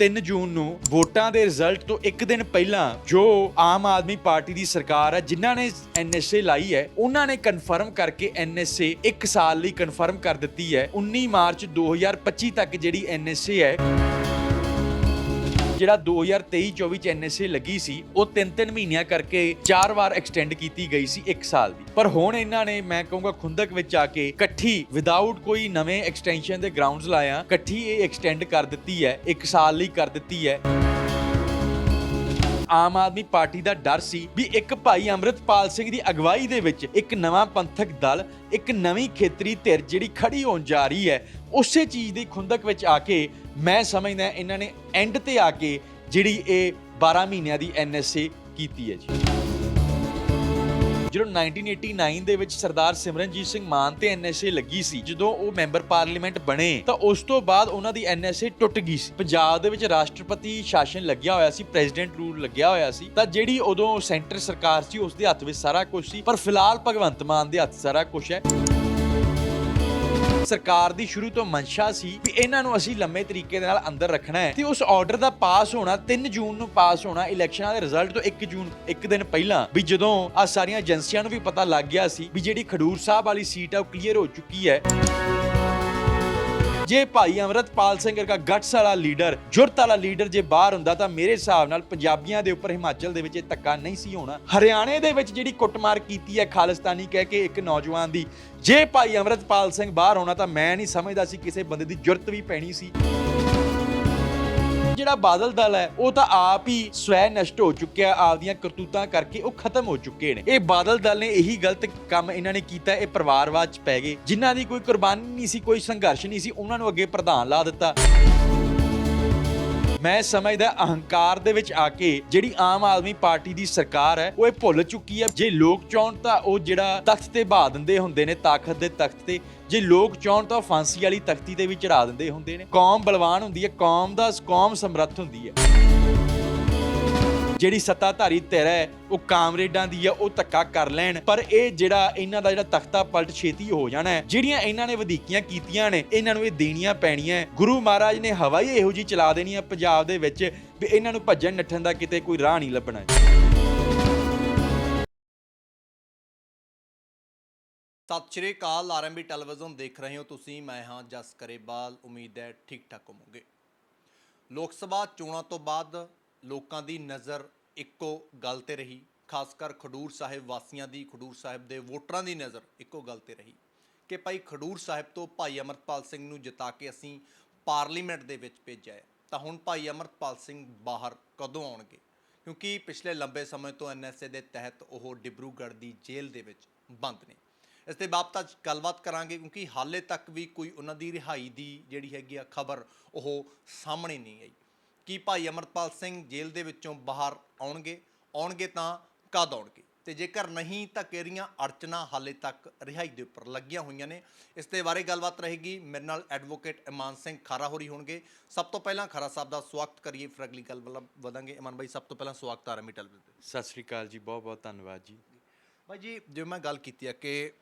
3 ਜੂਨ ਨੂੰ ਵੋਟਾਂ ਦੇ ਰਿਜ਼ਲਟ ਤੋਂ ਇੱਕ ਦਿਨ ਪਹਿਲਾਂ ਜੋ ਆਮ ਆਦਮੀ ਪਾਰਟੀ ਦੀ ਸਰਕਾਰ ਹੈ ਜਿਨ੍ਹਾਂ ਨੇ ਐਨਐਸਏ ਲਾਈ ਹੈ, ਉਹਨਾਂ ਨੇ ਕਨਫਰਮ ਕਰਕੇ ਐਨਐਸਏ 1 ਸਾਲ ਲਈ ਕਨਫਰਮ ਕਰ ਦਿੱਤੀ ਹੈ। 19 ਮਾਰਚ 2025 ਤੱਕ ਜਿਹੜੀ ਐਨਐਸਏ ਹੈ ਜਿਹੜਾ 2023-24 ਚ ਐਨਐਸਏ ਲੱਗੀ ਸੀ, ਉਹ 3-3 ਮਹੀਨਿਆਂ ਕਰਕੇ ਚਾਰ ਵਾਰ ਐਕਸਟੈਂਡ ਕੀਤੀ ਗਈ ਸੀ 1 ਸਾਲ ਦੀ। ਪਰ ਹੁਣ ਇਹਨਾਂ ਨੇ, ਮੈਂ ਕਹੂੰਗਾ, ਖੁੰਦਕ ਵਿੱਚ ਆ ਕੇ ਇਕੱਠੀ ਵਿਦਆਊਟ ਕੋਈ ਨਵੇਂ ਐਕਸਟੈਂਸ਼ਨ ਦੇ ਗਰਾਊਂਡਸ ਲਾਇਆ, ਇਕੱਠੀ ਇਹ ਐਕਸਟੈਂਡ ਕਰ ਦਿੱਤੀ ਹੈ 1 ਸਾਲ ਲਈ ਕਰ ਦਿੱਤੀ ਹੈ। ਆਮ ਆਦਮੀ ਪਾਰਟੀ ਦਾ ਡਰ ਸੀ ਵੀ ਇੱਕ ਭਾਈ ਅੰਮ੍ਰਿਤਪਾਲ ਸਿੰਘ ਦੀ ਅਗਵਾਈ ਦੇ ਵਿੱਚ ਇੱਕ ਨਵਾਂ ਪੰਥਕ ਦਲ, ਇੱਕ ਨਵੀਂ ਖੇਤਰੀ ਧਿਰ ਜਿਹੜੀ ਖੜੀ ਹੋਣ ਜਾ ਰਹੀ ਹੈ, ਉਸੇ ਚੀਜ਼ ਦੀ ਖੁੰਦਕ ਵਿੱਚ ਆ ਕੇ ਮੈਂ ਸਮਝਦਾ ਇਹਨਾਂ ਨੇ ਐਂਡ ਤੇ ਆ ਕੇ ਜਿਹੜੀ ਇਹ 12 ਮਹੀਨਿਆਂ ਦੀ ਐਨਐਸਏ ਕੀਤੀ ਹੈ ਜੀ। ਜਦੋਂ 1989 ਦੇ ਵਿੱਚ ਸਰਦਾਰ ਸਿਮਰਨਜੀਤ ਸਿੰਘ ਮਾਨ ਤੇ ਐਨਐਸਏ ਲੱਗੀ ਸੀ, ਜਦੋਂ ਉਹ ਮੈਂਬਰ ਪਾਰਲੀਮੈਂਟ ਬਣੇ, ਤਾਂ ਉਸ ਤੋਂ ਬਾਅਦ ਉਹਨਾਂ ਦੀ ਐਨਐਸਏ ਟੁੱਟ ਗਈ ਸੀ। ਪੰਜਾਬ ਦੇ ਵਿੱਚ ਰਾਸ਼ਟਰਪਤੀ ਸ਼ਾਸਨ ਲੱਗਿਆ ਹੋਇਆ ਸੀ, ਪ੍ਰੈਜ਼ੀਡੈਂਟ ਰੂਲ ਲੱਗਿਆ ਹੋਇਆ ਸੀ, ਤਾਂ ਜਿਹੜੀ ਉਦੋਂ ਸੈਂਟਰ ਸਰਕਾਰ ਸੀ ਉਸ ਦੇ ਹੱਥ ਵਿੱਚ ਸਾਰਾ ਕੁਝ ਸੀ, ਪਰ ਫਿਲਹਾਲ ਭਗਵੰਤ ਮਾਨ ਦੇ ਹੱਥ ਸਾਰਾ ਕੁਝ ਹੈ। ਸਰਕਾਰ ਦੀ ਸ਼ੁਰੂ ਤੋਂ ਮਨਸ਼ਾ ਸੀ ਵੀ ਇਹਨਾਂ ਨੂੰ ਅਸੀਂ ਲੰਮੇ ਤਰੀਕੇ ਦੇ ਨਾਲ ਅੰਦਰ ਰੱਖਣਾ ਹੈ। ਤੇ ਉਸ ਆਰਡਰ ਦਾ ਪਾਸ ਹੋਣਾ 3 ਜੂਨ ਨੂੰ ਪਾਸ ਹੋਣਾ ਇਲੈਕਸ਼ਨਾਂ ਦੇ ਰਿਜ਼ਲਟ ਤੋਂ 1 ਜੂਨ, ਇੱਕ ਦਿਨ ਪਹਿਲਾਂ ਵੀ ਜਦੋਂ ਆ ਸਾਰੀਆਂ ਏਜੰਸੀਆਂ ਨੂੰ ਵੀ ਪਤਾ ਲੱਗ ਗਿਆ ਸੀ ਵੀ ਜਿਹੜੀ ਖਡੂਰ ਸਾਹਿਬ ਵਾਲੀ ਸੀਟ ਆ ਉਹ ਕਲੀਅਰ ਹੋ ਚੁੱਕੀ ਹੈ। ਜੇ ਭਾਈ ਅਮਰਤਪਾਲ ਸਿੰਘ ਵਰਗਾ ਗਟਸ ਵਾਲਾ ਲੀਡਰ ਜੁਰਤ ਵਾਲਾ ਲੀਡਰ ਜੇ ਬਾਹਰ ਹੁੰਦਾ ਤਾਂ ਮੇਰੇ ਹਿਸਾਬ ਨਾਲ ਪੰਜਾਬੀਆਂ ਦੇ ਉੱਪਰ ਹਿਮਾਚਲ ਦੇ ਵਿੱਚ ਇਹ ਧੱਕਾ ਨਹੀਂ ਸੀ ਹੋਣਾ। ਹਰਿਆਣੇ ਦੇ ਵਿੱਚ ਜਿਹੜੀ ਕੁੱਟਮਾਰ ਕੀਤੀ ਹੈ ਖਾਲਿਸਤਾਨੀ ਕਹਿ ਕੇ ਇੱਕ ਨੌਜਵਾਨ ਦੀ, ਜੇ ਭਾਈ ਅਮਰਤਪਾਲ ਸਿੰਘ ਬਾਹਰ ਹੋਣਾ ਤਾਂ ਮੈਂ ਨਹੀਂ ਸਮਝਦਾ ਸੀ ਕਿਸੇ ਬੰਦੇ ਦੀ ਜੁਰਤ ਵੀ ਪੈਣੀ ਸੀ। ਜਿਹੜਾ ਬਾਦਲ ਦਲ ਹੈ, ਉਹ ਤਾਂ ਆਪ ਹੀ ਸਵੈ ਨਸ਼ਟ ਹੋ ਚੁੱਕਿਆ ਆਪਦੀਆਂ ਕਰਤੂਤਾਂ ਕਰਕੇ ਉਹ ਖਤਮ ਹੋ ਚੁੱਕੇ ਨੇ। ਇਹ ਬਾਦਲ ਦਲ ਨੇ ਇਹੀ ਗਲਤ ਕੰਮ ਇਹਨਾਂ ਨੇ ਕੀਤਾ, ਇਹ ਪਰਿਵਾਰਵਾਦ ਚ ਪੈ ਗਏ। ਜਿਨ੍ਹਾਂ ਦੀ ਕੋਈ ਕੁਰਬਾਨੀ ਨਹੀਂ ਸੀ, ਕੋਈ ਸੰਘਰਸ਼ ਨਹੀਂ ਸੀ, ਉਹਨਾਂ ਨੂੰ ਅੱਗੇ ਪ੍ਰਧਾਨ ਲਾ ਦਿੱਤਾ। ਮੈਂ ਸਮਝਦਾ ਅਹੰਕਾਰ ਦੇ ਵਿੱਚ ਆ ਕੇ ਜਿਹੜੀ ਆਮ ਆਦਮੀ ਪਾਰਟੀ ਦੀ ਸਰਕਾਰ ਹੈ, ਉਹ ਇਹ ਭੁੱਲ ਚੁੱਕੀ ਹੈ। ਜੇ ਲੋਕ ਚਾਹਣ ਤਾਂ ਉਹ ਜਿਹੜਾ ਤਖਤ ਤੇ ਬਹਾ ਦਿੰਦੇ ਹੁੰਦੇ ਨੇ, ਤਾਕਤ ਦੇ ਤਖਤ ਤੇ ਜੇ ਲੋਕ ਚਾਹਣ ਤਾਂ ਉਹ ਫਾਂਸੀ ਵਾਲੀ ਤਖਤੀ ਤੇ ਵੀ ਚੜਾ ਦਿੰਦੇ ਹੁੰਦੇ ਨੇ। ਕੌਮ ਬਲਵਾਨ ਹੁੰਦੀ ਹੈ, ਕੌਮ ਦਾ, ਕੌਮ ਸਮਰੱਥ ਹੁੰਦੀ ਹੈ। ਜਿਹੜੀ ਸੱਤਾਧਾਰੀ ਧਿਰ ਹੈ, ਉਹ ਕਾਮਰੇਡਾਂ ਦੀ ਹੈ, ਉਹ ਧੱਕਾ ਕਰ ਲੈਣ। ਪਰ ਇਹ ਜਿਹੜਾ, ਇਹਨਾਂ ਦਾ ਜਿਹੜਾ ਤਖਤਾ ਪਲਟ ਛੇਤੀ ਹੋ ਜਾਣਾ ਹੈ। ਜਿਹੜੀਆਂ ਇਹਨਾਂ ਨੇ ਵਧੀਕੀਆਂ ਕੀਤੀਆਂ ਨੇ, ਇਹਨਾਂ ਨੂੰ ਇਹ ਦੇਣੀਆਂ ਪੈਣੀਆਂ ਗੁਰੂ ਮਹਾਰਾਜ ਨੇ ਹਵਾ ਹੀ ਇਹੋ ਜੀ ਚਲਾ ਦੇਣੀ ਹੈ ਪੰਜਾਬ ਦੇ ਵਿੱਚ, ਵੀ ਇਹਨਾਂ ਨੂੰ ਭੱਜਣ ਨੱਠਣ ਦਾ ਕਿਤੇ ਕੋਈ ਰਾਹ ਨਹੀਂ ਲੱਭਣਾ ਸਤਿ ਸ਼੍ਰੀ ਅਕਾਲ ਆਰਐਮਬੀ ਟੈਲੀਵਿਜ਼ਨ ਦੇਖ ਰਹੇ ਹੋ ਤੁਸੀਂ, ਮੈਂ ਹਾਂ ਜਸ ਕਰੇਬਾਲ, ਉਮੀਦ ਹੈ ਠੀਕ ਠਾਕ ਹੋਵੋਗੇ। ਲੋਕ ਸਭਾ ਚੋਣਾਂ ਤੋਂ ਬਾਅਦ ਲੋਕਾਂ ਦੀ ਨਜ਼ਰ ਇੱਕੋ ਗੱਲ ਤੇ ਰਹੀ, ਖਾਸ ਕਰ ਖਡੂਰ ਸਾਹਿਬ ਵਾਸੀਆਂ ਦੀ, ਖਡੂਰ ਸਾਹਿਬ ਦੇ ਵੋਟਰਾਂ ਦੀ ਨਜ਼ਰ ਇੱਕੋ ਗੱਲ ਤੇ ਰਹੀ ਕਿ ਭਾਈ ਖਡੂਰ ਸਾਹਿਬ ਤੋਂ ਭਾਈ ਅਮਰਪਾਲ ਸਿੰਘ ਨੂੰ ਜਿਤਾ ਕੇ ਅਸੀਂ ਪਾਰਲੀਮੈਂਟ ਦੇ ਵਿੱਚ ਭੇਜਿਆ ਹੈ, ਤਾਂ ਹੁਣ ਭਾਈ ਅਮਰਪਾਲ ਸਿੰਘ ਬਾਹਰ ਕਦੋਂ ਆਉਣਗੇ? ਕਿਉਂਕਿ ਪਿਛਲੇ ਲੰਬੇ ਸਮੇਂ ਤੋਂ ਐਨਐਸਏ ਦੇ ਤਹਿਤ ਉਹ ਡਿਬਰੂਗੜ੍ਹ ਦੀ ਜੇਲ੍ਹ ਦੇ ਵਿੱਚ ਬੰਦ ਨੇ। ਇਸ ਦੇ ਬਾਬਤ ਅੱਜ ਗੱਲਬਾਤ ਕਰਾਂਗੇ ਕਿਉਂਕਿ ਹਾਲੇ ਤੱਕ ਵੀ ਕੋਈ ਉਹਨਾਂ ਦੀ ਰਿਹਾਈ ਦੀ ਜਿਹੜੀ ਹੈਗੀ ਆ ਖਬਰ ਉਹ ਸਾਹਮਣੇ ਨਹੀਂ ਆਈ। ਕੀ ਭਾਈ ਅਮਰਪਾਲ ਸਿੰਘ ਜੇਲ੍ਹ ਦੇ ਵਿੱਚੋਂ ਬਾਹਰ ਆਉਣਗੇ? ਆਉਣਗੇ ਤਾਂ ਕਦ ਆਉਣਗੇ? ਤੇ ਜੇਕਰ ਨਹੀਂ ਤਾਂ ਕਿਹੜੀਆਂ ਅੜਚਨਾ ਹਾਲੇ ਤੱਕ ਰਿਹਾਈ ਦੇ ਉੱਪਰ ਲੱਗੀਆਂ ਹੋਈਆਂ ਨੇ? ਇਸ ਦੇ ਬਾਰੇ ਗੱਲਬਾਤ ਰਹੇਗੀ। ਮੇਰੇ ਨਾਲ ਐਡਵੋਕੇਟ ਇਮਾਨ ਸਿੰਘ ਖਾਰਾ ਹੋਰੀ ਹੋਣਗੇ। ਸਭ ਤੋਂ ਪਹਿਲਾਂ ਖਾਰਾ ਸਾਹਿਬ ਦਾ ਸਵਾਗਤ ਕਰੀਏ ਫਿਰ ਅਗਲੀ ਗੱਲ ਵੱਲ ਵਧਾਂਗੇ। ਇਮਾਨ ਬਾਈ ਸਭ ਤੋਂ ਪਹਿਲਾਂ ਸਵਾਗਤ ਆ ਰਮੀ ਟੈਲੀਵਿਜ਼ਨ ਸਤਿ ਸ੍ਰੀ ਅਕਾਲ ਜੀ ਬਹੁਤ ਬਹੁਤ ਧੰਨਵਾਦ ਜੀ। ਭਾਈ ਜੀ ਜਿਵੇਂ ਮੈਂ ਗੱਲ ਕੀਤੀ ਆ ਕਿ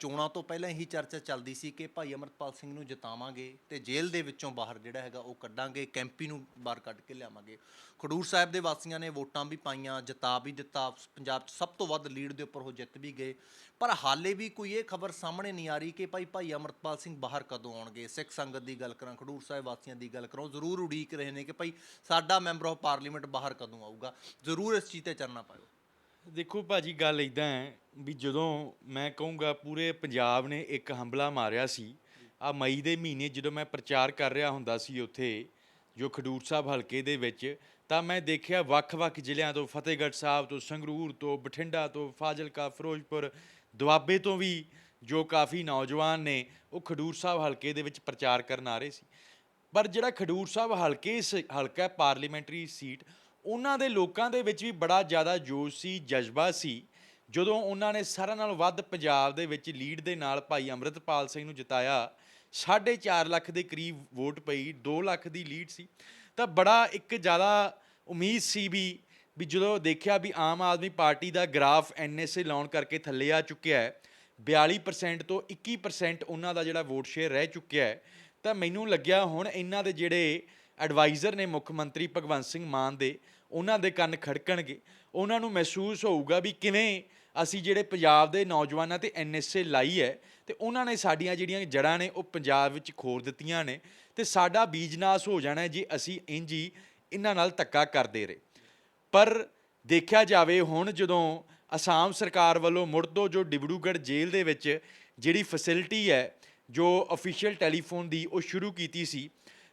ਚੋਣਾਂ ਤੋਂ ਪਹਿਲਾਂ ਹੀ ਚਰਚਾ ਚੱਲਦੀ ਸੀ ਕਿ ਭਾਈ ਅਮਰਪਾਲ ਸਿੰਘ ਨੂੰ ਜਿਤਾਵਾਂਗੇ ਤੇ ਜੇਲ੍ਹ ਦੇ ਵਿੱਚੋਂ ਬਾਹਰ ਜਿਹੜਾ ਹੈਗਾ ਉਹ ਕੱਢਾਂਗੇ, ਕੈਂਪੀ ਨੂੰ ਬਾਹਰ ਕੱਢ ਕੇ ਲਿਆਵਾਂਗੇ। ਖਡੂਰ ਸਾਹਿਬ ਦੇ ਵਾਸੀਆਂ ਨੇ ਵੋਟਾਂ ਵੀ ਪਾਈਆਂ, ਜਿਤਾ ਵੀ ਦਿੱਤਾ, ਪੰਜਾਬ 'ਚ ਸਭ ਤੋਂ ਵੱਧ ਲੀਡ ਦੇ ਉੱਪਰ ਉਹ ਜਿੱਤ ਵੀ ਗਏ। ਪਰ ਹਾਲੇ ਵੀ ਕੋਈ ਇਹ ਖਬਰ ਸਾਹਮਣੇ ਨਹੀਂ ਆ ਰਹੀ ਕਿ ਭਾਈ ਭਾਈ ਅਮਰਪਾਲ ਸਿੰਘ ਬਾਹਰ ਕਦੋਂ ਆਉਣਗੇ? ਸਿੱਖ ਸੰਗਤ ਦੀ ਗੱਲ ਕਰਾਂ, ਖਡੂਰ ਸਾਹਿਬ ਵਾਸੀਆਂ ਦੀ ਗੱਲ ਕਰਾਂ ਜ਼ਰੂਰ ਉਡੀਕ ਰਹੇ ਨੇ ਕਿ ਭਾਈ ਸਾਡਾ ਮੈਂਬਰ ਆਫ ਪਾਰਲੀਮੈਂਟ ਬਾਹਰ ਕਦੋਂ ਆਊਗਾ? ਜ਼ਰੂਰ ਇਸ ਚੀਜ਼ ਤੇ ਚਰਨਾ ਪਾਇਓ। ਦੇਖੋ ਭਾਜੀ, ਗੱਲ ਇਦਾਂ ਹੈ ਵੀ ਜਦੋਂ ਮੈਂ ਕਹੂੰਗਾ ਪੂਰੇ ਪੰਜਾਬ ਨੇ ਇੱਕ ਹੰਬਲਾ ਮਾਰਿਆ ਸੀ, ਆ ਮਈ ਦੇ ਮਹੀਨੇ ਜਦੋਂ ਮੈਂ ਪ੍ਰਚਾਰ ਕਰ ਰਿਹਾ ਹੁੰਦਾ ਸੀ ਉੱਥੇ, ਜੋ ਖਡੂਰ ਸਾਹਿਬ ਹਲਕੇ ਦੇ ਵਿੱਚ, ਤਾਂ ਮੈਂ ਦੇਖਿਆ ਵੱਖ-ਵੱਖ ਜ਼ਿਲ੍ਹਿਆਂ ਤੋਂ, ਫਤਿਹਗੜ੍ਹ ਸਾਹਿਬ ਤੋਂ, ਸੰਗਰੂਰ ਤੋਂ, ਬਠਿੰਡਾ ਤੋਂ, ਫਾਜ਼ਿਲਕਾ, ਫਿਰੋਜ਼ਪੁਰ, ਦੁਆਬੇ ਤੋਂ ਵੀ ਜੋ ਕਾਫੀ ਨੌਜਵਾਨ ਨੇ, ਉਹ ਖਡੂਰ ਸਾਹਿਬ ਹਲਕੇ ਦੇ ਵਿੱਚ ਪ੍ਰਚਾਰ ਕਰਨ ਆ ਰਹੇ ਸੀ। ਪਰ ਜਿਹੜਾ ਖਡੂਰ ਸਾਹਿਬ ਹਲਕੇ ਸ- ਹਲਕਾ ਪਾਰਲੀਮੈਂਟਰੀ ਸੀਟ ਉਹਨਾਂ ਦੇ ਲੋਕਾਂ ਦੇ ਵਿੱਚ ਵੀ ਬੜਾ ਜ਼ਿਆਦਾ ਜੋਸ਼ ਸੀ, ਜਜ਼ਬਾ ਸੀ। ਜਦੋਂ ਉਹਨਾਂ ਨੇ ਸਾਰਿਆਂ ਨਾਲੋਂ ਵੱਧ ਪੰਜਾਬ ਦੇ ਵਿੱਚ ਲੀਡ ਦੇ ਨਾਲ ਭਾਈ ਅੰਮ੍ਰਿਤਪਾਲ ਸਿੰਘ ਨੂੰ ਜਿਤਾਇਆ 4.5 ਲੱਖ ਦੇ ਕਰੀਬ ਵੋਟ ਪਈ 2 ਲੱਖ ਦੀ ਲੀਡ ਸੀ। ਤਾਂ ਬੜਾ ਇੱਕ ਜ਼ਿਆਦਾ ਉਮੀਦ ਸੀ ਵੀ ਵੀ ਜਦੋਂ ਦੇਖਿਆ ਵੀ ਆਮ ਆਦਮੀ ਪਾਰਟੀ ਦਾ ਗ੍ਰਾਫ ਐਨਐਸਏ ਲਾਉਣ ਕਰਕੇ ਥੱਲੇ ਆ ਚੁੱਕਿਆ ਹੈ 42% ਤੋਂ 21% ਉਹਨਾਂ ਦਾ ਜਿਹੜਾ ਵੋਟ ਸ਼ੇਅਰ ਰਹਿ ਚੁੱਕਿਆ ਹੈ, ਤਾਂ ਮੈਨੂੰ ਲੱਗਿਆ ਹੁਣ ਇਹਨਾਂ ਦੇ ਜਿਹੜੇ ਐਡਵਾਈਜ਼ਰ ਨੇ ਮੁੱਖ ਮੰਤਰੀ ਭਗਵੰਤ ਸਿੰਘ ਮਾਨ ਦੇ, ਉਹਨਾਂ ਦੇ ਕੰਨ ਖੜਕਣਗੇ। ਉਹਨਾਂ ਨੂੰ ਮਹਿਸੂਸ ਹੋਊਗਾ ਵੀ ਕਿਵੇਂ ਅਸੀਂ ਜਿਹੜੇ ਪੰਜਾਬ ਦੇ ਨੌਜਵਾਨਾਂ ਤੇ ਐਨਐਸਏ ਲਾਈ ਹੈ, ਤੇ ਉਹਨਾਂ ਨੇ ਸਾਡੀਆਂ ਜਿਹੜੀਆਂ ਜੜ੍ਹਾਂ ਨੇ, ਉਹ ਪੰਜਾਬ ਵਿੱਚ ਖੋਰ ਦਿੱਤੀਆਂ ਨੇ, ਤੇ ਸਾਡਾ ਬੀਜਨਾਸ ਹੋ ਜਾਣਾ ਜੇ ਅਸੀਂ ਇੰਜ ਹੀ ਇਹਨਾਂ ਨਾਲ ਧੱਕਾ ਕਰਦੇ ਰਹੇ। ਪਰ ਦੇਖਿਆ ਜਾਵੇ ਹੁਣ ਜਦੋਂ ਅਸਾਮ ਸਰਕਾਰ ਵੱਲੋਂ ਮੁੜ ਤੋਂ ਜੋ ਡਿਬੜੂਗੜ੍ਹ ਜੇਲ੍ਹ ਦੇ ਵਿੱਚ ਜਿਹੜੀ ਫੈਸਿਲਿਟੀ ਹੈ, ਜੋ ਅਫੀਸ਼ੀਅਲ ਟੈਲੀਫੋਨ ਦੀ ਉਹ ਸ਼ੁਰੂ ਕੀਤੀ ਸੀ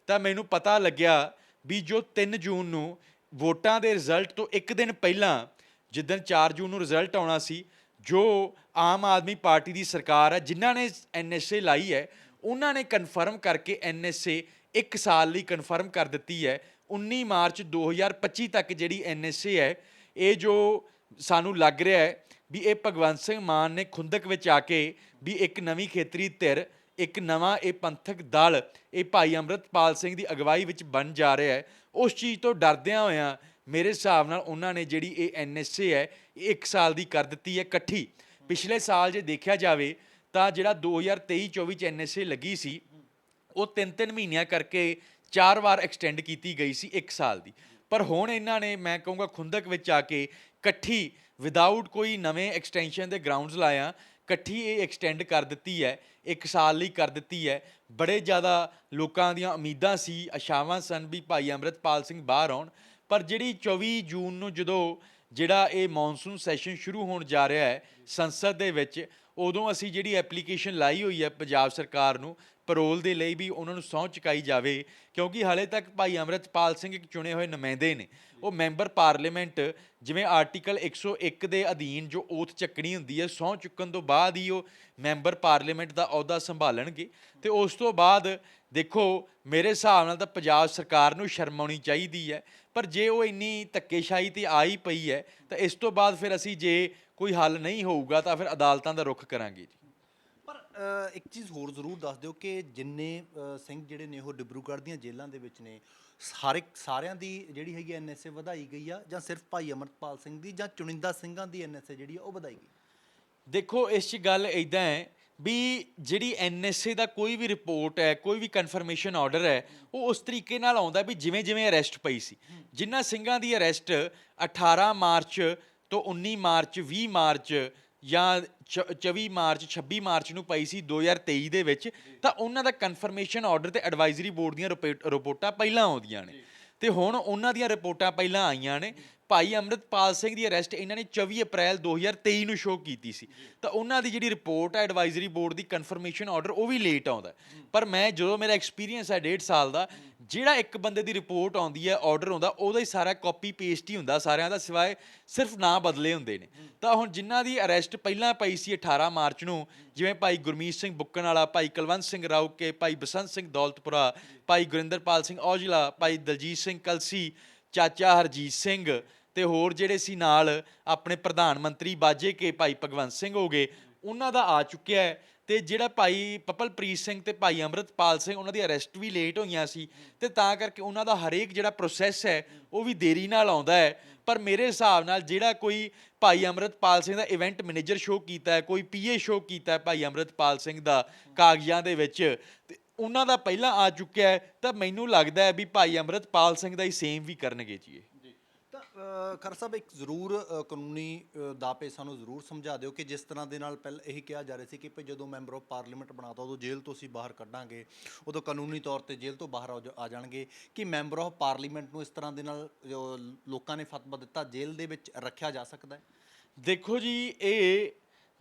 ਤਾਂ ਮੈਨੂੰ ਪਤਾ ਲੱਗਿਆ ਵੀ ਜੋ 3 ਜੂਨ ਨੂੰ ਵੋਟਾਂ ਦੇ ਰਿਜ਼ਲਟ ਤੋਂ ਇੱਕ ਦਿਨ ਪਹਿਲਾਂ, ਜਿੱਦਣ 4 ਜੂਨ ਨੂੰ ਰਿਜ਼ਲਟ ਆਉਣਾ ਸੀ, ਜੋ ਆਮ ਆਦਮੀ ਪਾਰਟੀ ਦੀ ਸਰਕਾਰ ਹੈ ਜਿਨ੍ਹਾਂ ਨੇ ਐਨਐਸਏ ਲਾਈ ਹੈ, ਉਹਨਾਂ ਨੇ ਕਨਫਰਮ ਕਰਕੇ ਐਨਐਸਏ 1 ਸਾਲ ਲਈ ਕਨਫਰਮ ਕਰ ਦਿੱਤੀ ਹੈ। 19 ਮਾਰਚ 2025 ਤੱਕ ਜਿਹੜੀ ਐਨਐਸਏ ਹੈ, ਇਹ ਜੋ ਸਾਨੂੰ ਲੱਗ ਰਿਹਾ ਹੈ ਵੀ ਇਹ ਭਗਵੰਤ ਸਿੰਘ ਮਾਨ ਨੇ ਖੁੰਦਕ ਵਿੱਚ ਆ ਕੇ ਵੀ ਇੱਕ ਨਵੀਂ ਖੇਤਰੀ ਧਿਰ ਇੱਕ ਨਵਾਂ ਇਹ ਪੰਥਕ ਦਲ, ਇਹ ਭਾਈ ਅੰਮ੍ਰਿਤਪਾਲ ਸਿੰਘ ਦੀ ਅਗਵਾਈ ਵਿੱਚ ਬਣ ਜਾ ਰਿਹਾ ਹੈ। ਉਸ ਚੀਜ਼ ਤੋਂ ਡਰਦਿਆਂ ਹੋਇਆਂ ਮੇਰੇ ਹਿਸਾਬ ਨਾਲ ਉਹਨਾਂ ਨੇ ਜਿਹੜੀ ਇਹ ਐਨਐਸਏ ਹੈ, ਇਹ 1 ਸਾਲ ਦੀ ਕਰ ਦਿੱਤੀ ਹੈ ਇਕੱਠੀ। ਪਿਛਲੇ ਸਾਲ ਜੇ ਦੇਖਿਆ ਜਾਵੇ ਤਾਂ ਜਿਹੜਾ 2023-24 ਚ ਐਨਐਸਏ ਲੱਗੀ ਸੀ, ਉਹ ਤਿੰਨ ਤਿੰਨ ਮਹੀਨਿਆਂ ਕਰਕੇ ਚਾਰ ਵਾਰ ਐਕਸਟੈਂਡ ਕੀਤੀ ਗਈ ਸੀ 1 ਸਾਲ ਦੀ। ਪਰ ਹੁਣ ਇਹਨਾਂ ਨੇ, ਮੈਂ ਕਹੂੰਗਾ ਖੁੰਦਕ ਵਿੱਚ ਆ ਕੇ ਇਕੱਠੀ ਵਿਦਆਊਟ ਕੋਈ ਨਵੇਂ ਐਕਸਟੈਂਸ਼ਨ ਦੇ ਗਰਾਊਂਡਸ ਲਾਇਆ ਇਕੱਠੀ ਇਹ ਐਕਸਟੈਂਡ ਕਰ ਦਿੱਤੀ ਹੈ, ਇੱਕ ਸਾਲ ਲਈ ਕਰ ਦਿੱਤੀ ਹੈ। ਬੜੇ ਜ਼ਿਆਦਾ ਲੋਕਾਂ ਦੀਆਂ ਉਮੀਦਾਂ ਸੀ, ਆਸ਼ਾਵਾਂ ਸਨ ਵੀ ਭਾਈ ਅੰਮ੍ਰਿਤਪਾਲ ਸਿੰਘ ਬਾਹਰ ਆਉਣ। ਪਰ ਜਿਹੜੀ 24 ਜੂਨ ਨੂੰ ਜਦੋਂ ਜਿਹੜਾ ਇਹ ਮੌਨਸੂਨ ਸੈਸ਼ਨ ਸ਼ੁਰੂ ਹੋਣ ਜਾ ਰਿਹਾ ਹੈ ਸੰਸਦ ਦੇ ਵਿੱਚ, ਉਦੋਂ ਅਸੀਂ ਜਿਹੜੀ ਐਪਲੀਕੇਸ਼ਨ ਲਾਈ ਹੋਈ ਹੈ ਪੰਜਾਬ ਸਰਕਾਰ ਨੂੰ ਪਰੋਲ ਦੇ ਲਈ ਵੀ ਉਹਨਾਂ ਨੂੰ ਸਹੁੰ ਚੁਕਾਈ ਜਾਵੇ, ਕਿਉਂਕਿ ਹਾਲੇ ਤੱਕ ਭਾਈ ਅੰਮ੍ਰਿਤਪਾਲ ਸਿੰਘ ਇੱਕ ਚੁਣੇ ਹੋਏ ਨੁਮਾਇੰਦੇ ਨੇ। ਉਹ ਮੈਂਬਰ ਪਾਰਲੀਮੈਂਟ, ਜਿਵੇਂ ਆਰਟੀਕਲ 101 ਦੇ ਅਧੀਨ ਜੋ ਓਥ ਚੱਕਣੀ ਹੁੰਦੀ ਹੈ, ਸਹੁੰ ਚੁੱਕਣ ਤੋਂ ਬਾਅਦ ਹੀ ਉਹ ਮੈਂਬਰ ਪਾਰਲੀਮੈਂਟ ਦਾ ਅਹੁਦਾ ਸੰਭਾਲਣਗੇ। ਤੇ ਉਸ ਤੋਂ ਬਾਅਦ ਦੇਖੋ, ਮੇਰੇ ਹਿਸਾਬ ਨਾਲ ਤਾਂ ਪੰਜਾਬ ਸਰਕਾਰ ਨੂੰ ਸ਼ਰਮ ਆਉਣੀ ਚਾਹੀਦੀ ਹੈ, ਪਰ ਜੇ ਉਹ ਇੰਨੀ ਧੱਕੇਸ਼ਾਹੀ ਤੇ ਆਈ ਪਈ ਹੈ, ਤਾਂ ਇਸ ਤੋਂ ਬਾਅਦ ਫਿਰ ਅਸੀਂ ਜੇ ਕੋਈ ਹੱਲ ਨਹੀਂ ਹੋਊਗਾ, ਤਾਂ ਫਿਰ ਅਦਾਲਤਾਂ ਦਾ ਰੁਖ ਕਰਾਂਗੇ ਜੀ। ਪਰ ਅ, ਇੱਕ ਚੀਜ਼ ਹੋਰ ਜ਼ਰੂਰ ਦੱਸ ਦਿਓ ਕਿ ਜਿੰਨੇ ਅ, ਸਿੰਘ ਜਿਹੜੇ ਨੇ ਉਹ ਡਿਬਰੂਗੜ੍ਹ ਦੀਆਂ ਜੇਲ੍ਹਾਂ ਦੇ ਵਿੱਚ ਨੇ ਸਾਰੇ ਸਾਰਿਆਂ ਦੀ ਜਿਹੜੀ ਹੈਗੀ ਐਨਐਸਏ ਵਧਾਈ ਗਈ ਆ ਜਾਂ ਸਿਰਫ ਭਾਈ ਅਮਰਪਾਲ ਸਿੰਘ ਦੀ ਜਾਂ ਚੁਣਿੰਦਾ ਸਿੰਘਾਂ ਦੀ ਐਨਐਸਏ ਜਿਹੜੀ ਆ ਉਹ ਵਧਾਈ ਗਈ? ਦੇਖੋ ਇਸ 'ਚ ਗੱਲ ਇਦਾਂ ਹੈ ਵੀ ਜਿਹੜੀ ਐਨਐਸਏ ਦਾ ਕੋਈ ਵੀ ਰਿਪੋਰਟ ਹੈ ਕੋਈ ਵੀ ਕਨਫਰਮੇਸ਼ਨ ਆਰਡਰ ਹੈ ਉਹ ਉਸ ਤਰੀਕੇ ਨਾਲ ਆਉਂਦਾ ਵੀ ਜਿਵੇਂ ਜਿਵੇਂ ਅਰੈਸਟ ਪਈ ਸੀ। ਜਿਨ੍ਹਾਂ ਸਿੰਘਾਂ ਦੀ ਅਰੈਸਟ 18 ਮਾਰਚ ਤੋਂ 19 ਮਾਰਚ 20 ਮਾਰਚ ਜਾਂ ਚ- 24 ਮਾਰਚ 26 ਮਾਰਚ ਨੂੰ ਪਈ ਸੀ 2023 ਦੇ ਵਿੱਚ, ਤਾਂ ਉਹਨਾਂ ਦਾ ਕਨਫਰਮੇਸ਼ਨ ਆਰਡਰ ਤੇ ਐਡਵਾਈਜ਼ਰੀ ਬੋਰਡ ਦੀਆਂ ਰਿਪੋਰਟ- ਰਿਪੋਰਟਾਂ ਪਹਿਲਾਂ ਆਉਂਦੀਆਂ ਨੇ। ਤੇ ਹੁਣ ਉਹਨਾਂ ਦੀਆਂ ਰਿਪੋਰਟਾਂ ਪਹਿਲਾਂ ਆਈਆਂ ਨੇ। ਭਾਈ ਅੰਮ੍ਰਿਤਪਾਲ ਸਿੰਘ ਦੀ ਅਰੈਸਟ ਇਹਨਾਂ ਨੇ 24 ਅਪ੍ਰੈਲ 2023 ਨੂੰ ਸ਼ੋਅ ਕੀਤੀ ਸੀ। ਤਾਂ ਉਹਨਾਂ ਦੀ ਜਿਹੜੀ ਰਿਪੋਰਟ ਹੈ ਐਡਵਾਈਜ਼ਰੀ ਬੋਰਡ ਦੀ ਕਨਫਰਮੇਸ਼ਨ ਆਰਡਰ ਉਹ ਵੀ ਲੇਟ ਆਉਂਦਾ। ਪਰ ਮੈਂ, ਜਦੋਂ ਮੇਰਾ ਐਕਸਪੀਰੀਅੰਸ ਹੈ 1.5 ਸਾਲ ਦਾ ਜਿਹੜਾ ਇੱਕ ਬੰਦੇ ਦੀ ਰਿਪੋਰਟ ਆਉਂਦੀ ਹੈ ਆਰਡਰ ਆਉਂਦਾ ਉਹਦਾ ਹੀ ਸਾਰਾ ਕਾਪੀ ਪੇਸਟ ਹੀ ਹੁੰਦਾ, ਸਾਰਿਆਂ ਦਾ ਸਿਵਾਏ ਸਿਰਫ ਨਾਂ ਬਦਲੇ ਹੁੰਦੇ ਨੇ। ਤਾਂ ਹੁਣ ਜਿਨ੍ਹਾਂ ਦੀ ਅਰੈਸਟ ਪਹਿਲਾਂ ਪਈ ਸੀ 18 ਮਾਰਚ ਨੂੰ, ਜਿਵੇਂ ਭਾਈ ਗੁਰਮੀਤ ਸਿੰਘ ਬੁੱਕਣ ਵਾਲਾ ਭਾਈ ਕੁਲਵੰਤ ਸਿੰਘ ਰਾਉਕੇ, ਭਾਈ ਬਸੰਤ ਸਿੰਘ ਦੌਲਤਪੁਰਾ, ਭਾਈ ਗੁਰਿੰਦਰਪਾਲ ਸਿੰਘ ਔਜਲਾ, ਭਾਈ ਦਲਜੀਤ ਸਿੰਘ ਕਲਸੀ, ਚਾਚਾ ਹਰਜੀਤ ਸਿੰਘ ਤੇ ਹੋਰ ਜਿਹੜੇ ਸੀ ਨਾਲ ਆਪਣੇ ਪ੍ਰਧਾਨ ਮੰਤਰੀ ਬਾਜੇ ਕੇ ਭਾਈ ਭਗਵੰਤ ਸਿੰਘ ਹੋ ਗਏ, ਉਹਨਾਂ ਦਾ ਆ ਚੁੱਕਿਆ ਹੈ। ਤੇ ਜਿਹੜਾ ਭਾਈ ਪਪਲਪ੍ਰੀਤ ਸਿੰਘ ਤੇ ਭਾਈ ਅੰਮ੍ਰਿਤਪਾਲ ਸਿੰਘ, ਉਹਨਾਂ ਦੀ ਅਰੈਸਟ ਵੀ ਲੇਟ ਹੋਈਆਂ ਸੀ ਤੇ ਤਾਂ ਕਰਕੇ ਉਹਨਾਂ ਦਾ ਹਰੇਕ ਜਿਹੜਾ ਪ੍ਰੋਸੈਸ ਹੈ, ਉਹ ਵੀ ਦੇਰੀ ਨਾਲ ਆਉਂਦਾ ਹੈ। ਪਰ ਮੇਰੇ ਹਿਸਾਬ ਨਾਲ ਜਿਹੜਾ ਕੋਈ ਭਾਈ ਅੰਮ੍ਰਿਤਪਾਲ ਸਿੰਘ ਦਾ ਇਵੈਂਟ ਮੈਨੇਜਰ ਸ਼ੋਅ ਕੀਤਾ ਹੈ, ਕੋਈ ਪੀਏ ਸ਼ੋਅ ਕੀਤਾ ਹੈ ਭਾਈ ਅੰਮ੍ਰਿਤਪਾਲ ਸਿੰਘ ਦਾ ਕਾਗਜ਼ਾਂ ਦੇ ਵਿੱਚ, ਤੇ ਉਹਨਾਂ ਦਾ ਪਹਿਲਾਂ ਆ ਚੁੱਕਿਆ ਹੈ, ਤਾਂ ਮੈਨੂੰ ਲੱਗਦਾ ਹੈ ਵੀ ਭਾਈ ਅੰਮ੍ਰਿਤਪਾਲ ਸਿੰਘ ਦਾ ਹੀ ਸੇਮ ਵੀ ਕਰਨਗੇ ਜੀ ਖਰ ਸਾਹਿਬ ਇੱਕ ਜ਼ਰੂਰ ਕਾਨੂੰਨੀ ਅ, ਦਾਅਪੇ ਸਾਨੂੰ ਜ਼ਰੂਰ ਸਮਝਾ ਦਿਓ ਕਿ ਜਿਸ ਤਰ੍ਹਾਂ ਦੇ ਨਾਲ ਪਹਿਲਾਂ ਇਹ ਕਿਹਾ ਜਾ ਰਿਹਾ ਸੀ ਕਿ ਭਈ ਜਦੋਂ ਮੈਂਬਰ ਆਫ ਪਾਰਲੀਮੈਂਟ ਬਣਾਤਾ ਉਦੋਂ ਜੇਲ੍ਹ ਤੋਂ ਅਸੀਂ ਬਾਹਰ ਕੱਢਾਂਗੇ ਉਦੋਂ ਕਾਨੂੰਨੀ ਤੌਰ ਤੇ ਜੇਲ੍ਹ ਤੋਂ ਬਾਹਰ ਆ ਜਾ- ਆ ਜਾਣਗੇ। ਕਿ ਮੈਂਬਰ ਆਫ ਪਾਰਲੀਮੈਂਟ ਨੂੰ ਇਸ ਤਰ੍ਹਾਂ ਦੇ ਨਾਲ ਜੋ ਲੋਕਾਂ ਨੇ ਫਤਵਾ ਦਿੱਤਾ ਜੇਲ੍ਹ ਦੇ ਵਿੱਚ ਰੱਖਿਆ ਜਾ ਸਕਦਾ ਹੈ? ਦੇਖੋ ਜੀ ਇਹ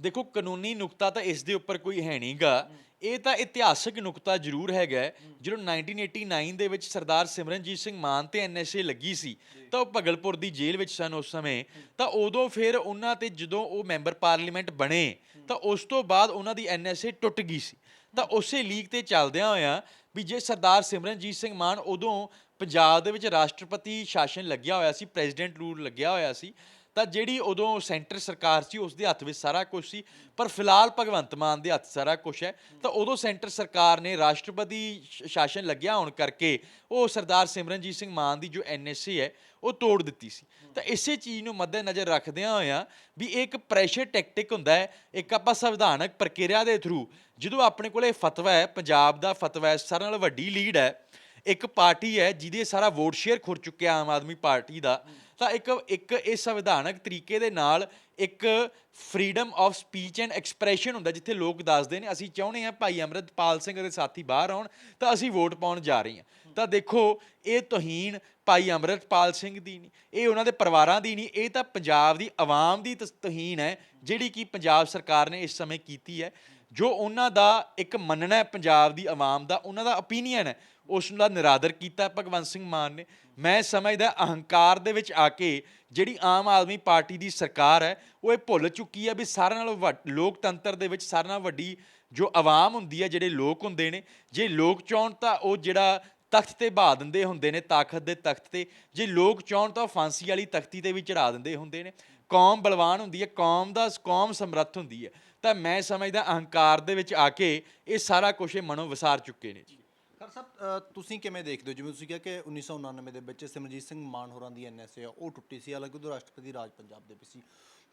ਦੇਖੋ ਕਾਨੂੰਨੀ ਨੁਕਤਾ ਤਾਂ ਇਸ ਦੇ ਉੱਪਰ ਕੋਈ ਹੈ ਨਹੀਂਗਾ ਇਹ ਤਾਂ ਇਤਿਹਾਸਕ ਨੁਕਤਾ ਜ਼ਰੂਰ ਹੈਗਾ ਹੈ। ਜਦੋਂ 1989 ਦੇ ਵਿੱਚ ਸਰਦਾਰ ਸਿਮਰਨਜੀਤ ਸਿੰਘ ਮਾਨ ਤੇ ਐਨਐਸਏ ਲੱਗੀ ਸੀ ਤਾਂ ਉਹ ਭਗਲਪੁਰ ਦੀ ਜੇਲ੍ਹ ਵਿੱਚ ਸਨ ਉਸ ਸਮੇਂ। ਤਾਂ ਉਦੋਂ ਫਿਰ ਉਹਨਾਂ ਤੇ ਜਦੋਂ ਉਹ ਮੈਂਬਰ ਪਾਰਲੀਮੈਂਟ ਬਣੇ ਤਾਂ ਉਸ ਤੋਂ ਬਾਅਦ ਉਹਨਾਂ ਦੀ ਐਨਐਸਏ ਟੁੱਟ ਗਈ ਸੀ। ਤਾਂ ਉਸੇ ਲੀਕ ਤੇ ਚੱਲਦਿਆਂ ਹੋਇਆਂ ਵੀ ਜੇ ਸਰਦਾਰ ਸਿਮਰਨਜੀਤ ਸਿੰਘ ਮਾਨ ਉਦੋਂ ਪੰਜਾਬ ਦੇ ਵਿੱਚ ਰਾਸ਼ਟਰਪਤੀ ਸ਼ਾਸਨ ਲੱਗਿਆ ਹੋਇਆ ਸੀ ਪ੍ਰੈਜ਼ੀਡੈਂਟ ਰੂਲ ਲੱਗਿਆ ਹੋਇਆ ਸੀ ਤਾਂ ਜਿਹੜੀ ਉਦੋਂ ਸੈਂਟਰ ਸਰਕਾਰ ਸੀ ਉਸ ਦੇ ਹੱਥ ਵਿੱਚ ਸਾਰਾ ਕੁਝ ਸੀ। ਪਰ ਫਿਲਹਾਲ ਭਗਵੰਤ ਮਾਨ ਦੇ ਹੱਥ ਸਾਰਾ ਕੁਝ ਹੈ। ਤਾਂ ਉਦੋਂ ਸੈਂਟਰ ਸਰਕਾਰ ਨੇ ਰਾਸ਼ਟਰਪਤੀ ਸ਼ਾਸਨ ਲੱਗਿਆ ਹੋਣ ਕਰਕੇ ਉਹ ਸਰਦਾਰ ਸਿਮਰਨਜੀਤ ਸਿੰਘ ਮਾਨ ਦੀ ਜੋ ਐਨਐਸਏ ਹੈ, ਉਹ ਤੋੜ ਦਿੱਤੀ ਸੀ। ਤਾਂ ਇਸੇ ਚੀਜ਼ ਨੂੰ ਮੱਦੇਨਜ਼ਰ ਰੱਖਦਿਆਂ ਹੋਇਆਂ ਵੀ ਇਹ ਇੱਕ ਪ੍ਰੈਸ਼ਰ ਟੈਕਟਿਕ ਹੁੰਦਾ ਹੈ, ਇੱਕ ਆਪਾਂ ਸੰਵਿਧਾਨਕ ਪ੍ਰਕਿਰਿਆ ਦੇ ਥਰੂ ਜਦੋਂ ਆਪਣੇ ਕੋਲੇ ਫਤਵਾ ਹੈ, ਪੰਜਾਬ ਦਾ ਫਤਵਾ ਹੈ, ਸਾਰਿਆਂ ਨਾਲੋਂ ਵੱਡੀ ਲੀਡ ਹੈ, ਇੱਕ ਪਾਰਟੀ ਹੈ ਜਿਹਦੇ ਸਾਰਾ ਵੋਟ ਸ਼ੇਅਰ ਖੁਰ ਚੁੱਕਿਆ ਆਮ ਆਦਮੀ ਪਾਰਟੀ ਦਾ ਤਾਂ ਇੱਕ ਇੱਕ ਇਹ ਸੰਵਿਧਾਨਕ ਤਰੀਕੇ ਦੇ ਨਾਲ ਇੱਕ freedom of speech and expression ਹੁੰਦਾ, ਜਿੱਥੇ ਲੋਕ ਦੱਸਦੇ ਨੇ, ਅਸੀਂ ਚਾਹੁੰਦੇ ਹਾਂ ਭਾਈ ਅਮਰਤਪਾਲ ਸਿੰਘ ਦੇ ਸਾਥੀ ਬਾਹਰ ਆਉਣ, ਤਾਂ ਅਸੀਂ ਵੋਟ ਪਾਉਣ ਜਾ ਰਹੇ ਹਾਂ। ਤਾਂ ਦੇਖੋ, ਇਹ ਤੋਹੀਨ ਭਾਈ ਅਮਰਤਪਾਲ ਸਿੰਘ ਦੀ ਨਹੀਂ, ਇਹ ਉਹਨਾਂ ਦੇ ਪਰਿਵਾਰਾਂ ਦੀ ਨਹੀਂ, ਇਹ ਤਾਂ ਪੰਜਾਬ ਦੀ ਆਵਾਮ ਦੀ ਤਸ- ਤੋਹੀਨ ਹੈ, ਜਿਹੜੀ ਕਿ ਪੰਜਾਬ ਸਰਕਾਰ ਨੇ ਇਸ ਸਮੇਂ ਕੀਤੀ ਹੈ। ਜੋ ਉਹਨਾਂ ਦਾ ਇੱਕ ਮੰਨਣਾ ਹੈ, ਪੰਜਾਬ ਦੀ ਆਵਾਮ ਦਾ, ਉਹਨਾਂ ਦਾ ਓਪੀਨੀਅਨ ਹੈ ਉਸ ਦਾ ਨਿਰਾਦਰ ਕੀਤਾ ਭਗਵੰਤ ਸਿੰਘ ਮਾਨ ਨੇ। ਮੈਂ ਸਮਝਦਾ ਅਹੰਕਾਰ ਦੇ ਵਿੱਚ ਆ ਕੇ ਜਿਹੜੀ ਆਮ ਆਦਮੀ ਪਾਰਟੀ ਦੀ ਸਰਕਾਰ ਹੈ, ਉਹ ਇਹ ਭੁੱਲ ਚੁੱਕੀ ਹੈ ਵੀ ਸਾਰਿਆਂ ਨਾਲੋਂ ਵੱਡ, ਲੋਕਤੰਤਰ ਦੇ ਵਿੱਚ ਸਾਰਿਆਂ ਨਾਲੋਂ ਵੱਡੀ ਜੋ ਆਵਾਮ ਹੁੰਦੀ ਹੈ, ਜਿਹੜੇ ਲੋਕ ਹੁੰਦੇ ਨੇ, ਜੇ ਲੋਕ ਚਾਹਣ ਤਾਂ ਉਹ ਜਿਹੜਾ ਤਖਤ ਤੇ ਬਹਾ ਦਿੰਦੇ ਹੁੰਦੇ ਨੇ, ਤਾਕਤ ਦੇ ਤਖਤ ਤੇ। ਜੇ ਲੋਕ ਚਾਹਣ ਤਾਂ ਉਹ ਫਾਂਸੀ ਵਾਲੀ ਤਖਤੀ ਤੇ ਵੀ ਚੜਾ ਦਿੰਦੇ ਹੁੰਦੇ ਨੇ। ਕੌਮ ਬਲਵਾਨ ਹੁੰਦੀ ਹੈ, ਕੌਮ ਦਾ ਕੌਮ ਸਮਰੱਥ ਹੁੰਦੀ ਹੈ। ਤਾਂ ਮੈਂ ਸਮਝਦਾ ਅਹੰਕਾਰ ਦੇ ਵਿੱਚ ਆ ਕੇ ਇਹ ਸਾਰਾ ਕੁਝ ਇਹ ਮਨੋਂ ਵਿਸਾਰ ਚੁੱਕੇ ਨੇ ਜੀ। ਖਰ ਸਾਹਿਬ ਤੁਸੀਂ ਕਿਵੇਂ ਦੇਖਦੇ ਹੋ? ਜਿਵੇਂ ਤੁਸੀਂ ਕਿਹਾ ਕਿ 1999 ਦੇ ਵਿੱਚ ਸਿਮਰਜੀਤ ਸਿੰਘ ਮਾਨ ਹੋਰਾਂ ਦੀ ਐਨਐਸਏ ਆ, ਉਹ ਟੁੱਟੀ ਸੀ। ਹਾਲਾਂਕਿ ਉਦੋਂ ਰਾਸ਼ਟਰਪਤੀ ਰਾਜ ਪੰਜਾਬ ਦੇ ਵਿੱਚ ਸੀ।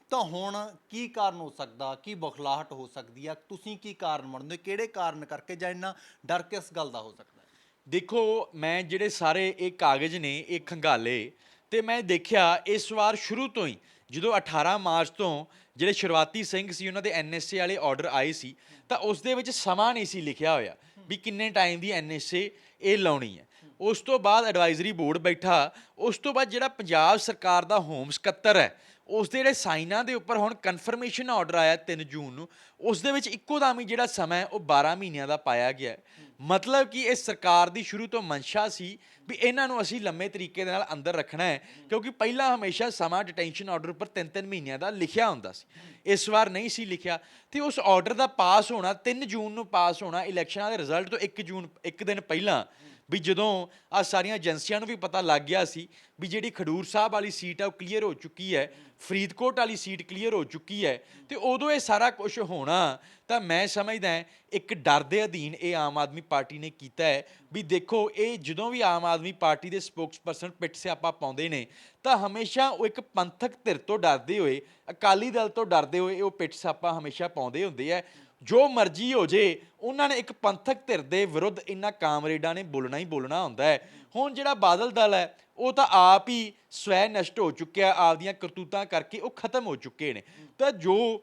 ਤਾਂ ਹੁਣ ਕੀ ਕਾਰਨ ਹੋ ਸਕਦਾ? ਕੀ ਬਖਲਾਹਟ ਹੋ ਸਕਦੀ ਆ? ਤੁਸੀਂ ਕੀ ਕਾਰਨ ਮੰਨਦੇ? ਹੋ? ਕਿਹੜੇ ਕਾਰਨ ਕਰਕੇ ਜਾਂ ਇੰਨਾ ਡਰ ਕਿਸ ਗੱਲ ਦਾ ਹੋ ਸਕਦਾ? ਦੇਖੋ, ਮੈਂ ਜਿਹੜੇ ਸਾਰੇ ਇਹ ਕਾਗਜ਼ ਨੇ, ਇਹ ਖੰਗਾਲੇ, ਤੇ ਮੈਂ ਦੇਖਿਆ ਇਸ ਵਾਰ ਸ਼ੁਰੂ ਤੋਂ ਹੀ, ਜਦੋਂ 18 ਮਾਰਚ ਤੋਂ ਜਿਹੜੇ ਸ਼ੁਰੂਆਤੀ ਸਿੰਘ ਸੀ, ਉਹਨਾਂ ਦੇ ਐਨਐਸਏ ਵਾਲੇ ਆਰਡਰ ਆਏ ਸੀ, ਤਾਂ ਉਸ ਦੇ ਵਿੱਚ ਸਮਾਂ ਨਹੀਂ ਸੀ ਲਿਖਿਆ ਹੋਇਆ। ਵੀ ਕਿੰਨੇ ਟਾਈਮ ਦੀ ਐਨਐਸਏ ਇਹ ਲਾਉਣੀ ਹੈ। ਉਸ ਤੋਂ ਬਾਅਦ ਐਡਵਾਈਜ਼ਰੀ ਬੋਰਡ ਬੈਠਾ। ਉਸ ਤੋਂ ਬਾਅਦ ਜਿਹੜਾ ਪੰਜਾਬ ਸਰਕਾਰ ਦਾ ਹੋਮ ਸਕੱਤਰ ਹੈ ਉਸ ਦੇ ਜਿਹੜੇ ਸਾਈਨਾਂ ਦੇ ਉੱਪਰ ਹੁਣ ਕਨਫਰਮੇਸ਼ਨ ਆਰਡਰ ਆਇਆ 3 ਜੂਨ ਨੂੰ, ਉਸ ਦੇ ਵਿੱਚ ਇੱਕੋ ਦਮ ਹੀ ਜਿਹੜਾ ਸਮਾਂ ਹੈ, ਉਹ 12 ਮਹੀਨਿਆਂ ਦਾ ਪਾਇਆ ਗਿਆ ਮਤਲਬ ਕਿ ਇਹ ਸਰਕਾਰ ਦੀ ਸ਼ੁਰੂ ਤੋਂ ਮਨਸ਼ਾ ਸੀ ਵੀ ਇਹਨਾਂ ਨੂੰ ਅਸੀਂ ਲੰਮੇ ਤਰੀਕੇ ਦੇ ਨਾਲ ਅੰਦਰ ਰੱਖਣਾ ਹੈ, ਕਿਉਂਕਿ ਪਹਿਲਾਂ ਹਮੇਸ਼ਾ ਸਮਾਂ ਡਿਟੈਂਸ਼ਨ ਆਰਡਰ ਉੱਪਰ 3-3 ਮਹੀਨਿਆਂ ਦਾ ਲਿਖਿਆ ਹੁੰਦਾ ਸੀ। ਇਸ ਵਾਰ ਨਹੀਂ ਸੀ ਲਿਖਿਆ ਤੇ ਉਸ ਆਰਡਰ ਦਾ ਪਾਸ ਹੋਣਾ 3 ਜੂਨ ਨੂੰ ਪਾਸ ਹੋਣਾ ਇਲੈਕਸ਼ਨਾਂ ਦੇ ਰਿਜ਼ਲਟ ਤੋਂ 1 ਜੂਨ, ਇੱਕ ਦਿਨ ਪਹਿਲਾਂ ਵੀ ਜਦੋਂ ਆ ਸਾਰੀਆਂ ਏਜੰਸੀਆਂ ਨੂੰ ਵੀ ਪਤਾ ਲੱਗ ਗਿਆ ਸੀ ਵੀ ਜਿਹੜੀ ਖਡੂਰ ਸਾਹਿਬ ਵਾਲੀ ਸੀਟ ਆ ਉਹ ਕਲੀਅਰ ਹੋ ਚੁੱਕੀ ਹੈ, ਫਰੀਦਕੋਟ ਵਾਲੀ ਸੀਟ ਕਲੀਅਰ ਹੋ ਚੁੱਕੀ ਹੈ ਤੇ ਉਦੋਂ ਇਹ ਸਾਰਾ ਕੁਝ ਹੋਣਾ ਤਾਂ ਮੈਂ ਸਮਝਦਾ ਇੱਕ ਡਰ ਦੇ ਅਧੀਨ ਇਹ ਆਮ ਆਦਮੀ ਪਾਰਟੀ ਨੇ ਕੀਤਾ ਹੈ ਵੀ ਦੇਖੋ ਇਹ ਜਦੋਂ ਵੀ ਆਮ ਆਦਮੀ ਪਾਰਟੀ ਦੇ ਸਪੋਕਸਪਰਸਨ ਪਿੱਠ ਸਿਆਪਾ ਪਾਉਂਦੇ ਨੇ ਤਾਂ ਹਮੇਸ਼ਾ ਉਹ ਇੱਕ ਪੰਥਕ ਧਿਰ ਤੋਂ ਡਰਦੇ ਹੋਏ, ਅਕਾਲੀ ਦਲ ਤੋਂ ਡਰਦੇ ਹੋਏ ਉਹ ਪਿੱਠ ਸਿਆਪਾ ਹਮੇਸ਼ਾ ਪਾਉਂਦੇ ਹੁੰਦੇ ਆ ਜੋ ਮਰਜ਼ੀ ਹੋ ਜੇ, ਉਹਨਾਂ ਨੇ ਇੱਕ ਪੰਥਕ ਧਿਰ ਦੇ ਵਿਰੁੱਧ ਇਹਨਾਂ ਕਾਮਰੇਡਾਂ ਨੇ ਬੋਲਣਾ ਹੀ ਬੋਲਣਾ ਹੁੰਦਾ ਹੈ। ਹੁਣ ਜਿਹੜਾ ਬਾਦਲ ਦਲ ਹੈ, ਉਹ ਤਾਂ ਆਪ ਹੀ ਸਵੈ ਨਸ਼ਟ ਹੋ ਚੁੱਕਿਆ, ਆਪਦੀਆਂ ਕਰਤੂਤਾਂ ਕਰਕੇ ਉਹ ਖਤਮ ਹੋ ਚੁੱਕੇ ਨੇ। ਤਾਂ ਜੋ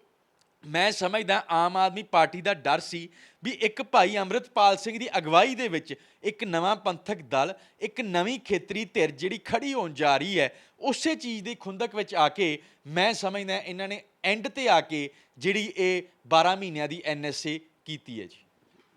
ਮੈਂ ਸਮਝਦਾ ਆਮ ਆਦਮੀ ਪਾਰਟੀ ਦਾ ਡਰ ਸੀ ਵੀ ਇੱਕ ਭਾਈ ਅੰਮ੍ਰਿਤਪਾਲ ਸਿੰਘ ਦੀ ਅਗਵਾਈ ਦੇ ਵਿੱਚ ਇੱਕ ਨਵਾਂ ਪੰਥਕ ਦਲ, ਇੱਕ ਨਵੀਂ ਖੇਤਰੀ ਧਿਰ ਜਿਹੜੀ ਖੜੀ ਹੋਣ ਜਾ ਰਹੀ ਹੈ, ਉਸੇ ਚੀਜ਼ ਦੀ ਖੁੰਦਕ ਵਿੱਚ ਆ ਕੇ ਮੈਂ ਸਮਝਦਾ ਇਹਨਾਂ ਨੇ ਐਂਡ ਤੇ ਆ ਕੇ ਜਿਹੜੀ ਇਹ 12 ਮਹੀਨਿਆਂ ਦੀ ਐਨਐਸਏ ਕੀਤੀ ਹੈ ਜੀ।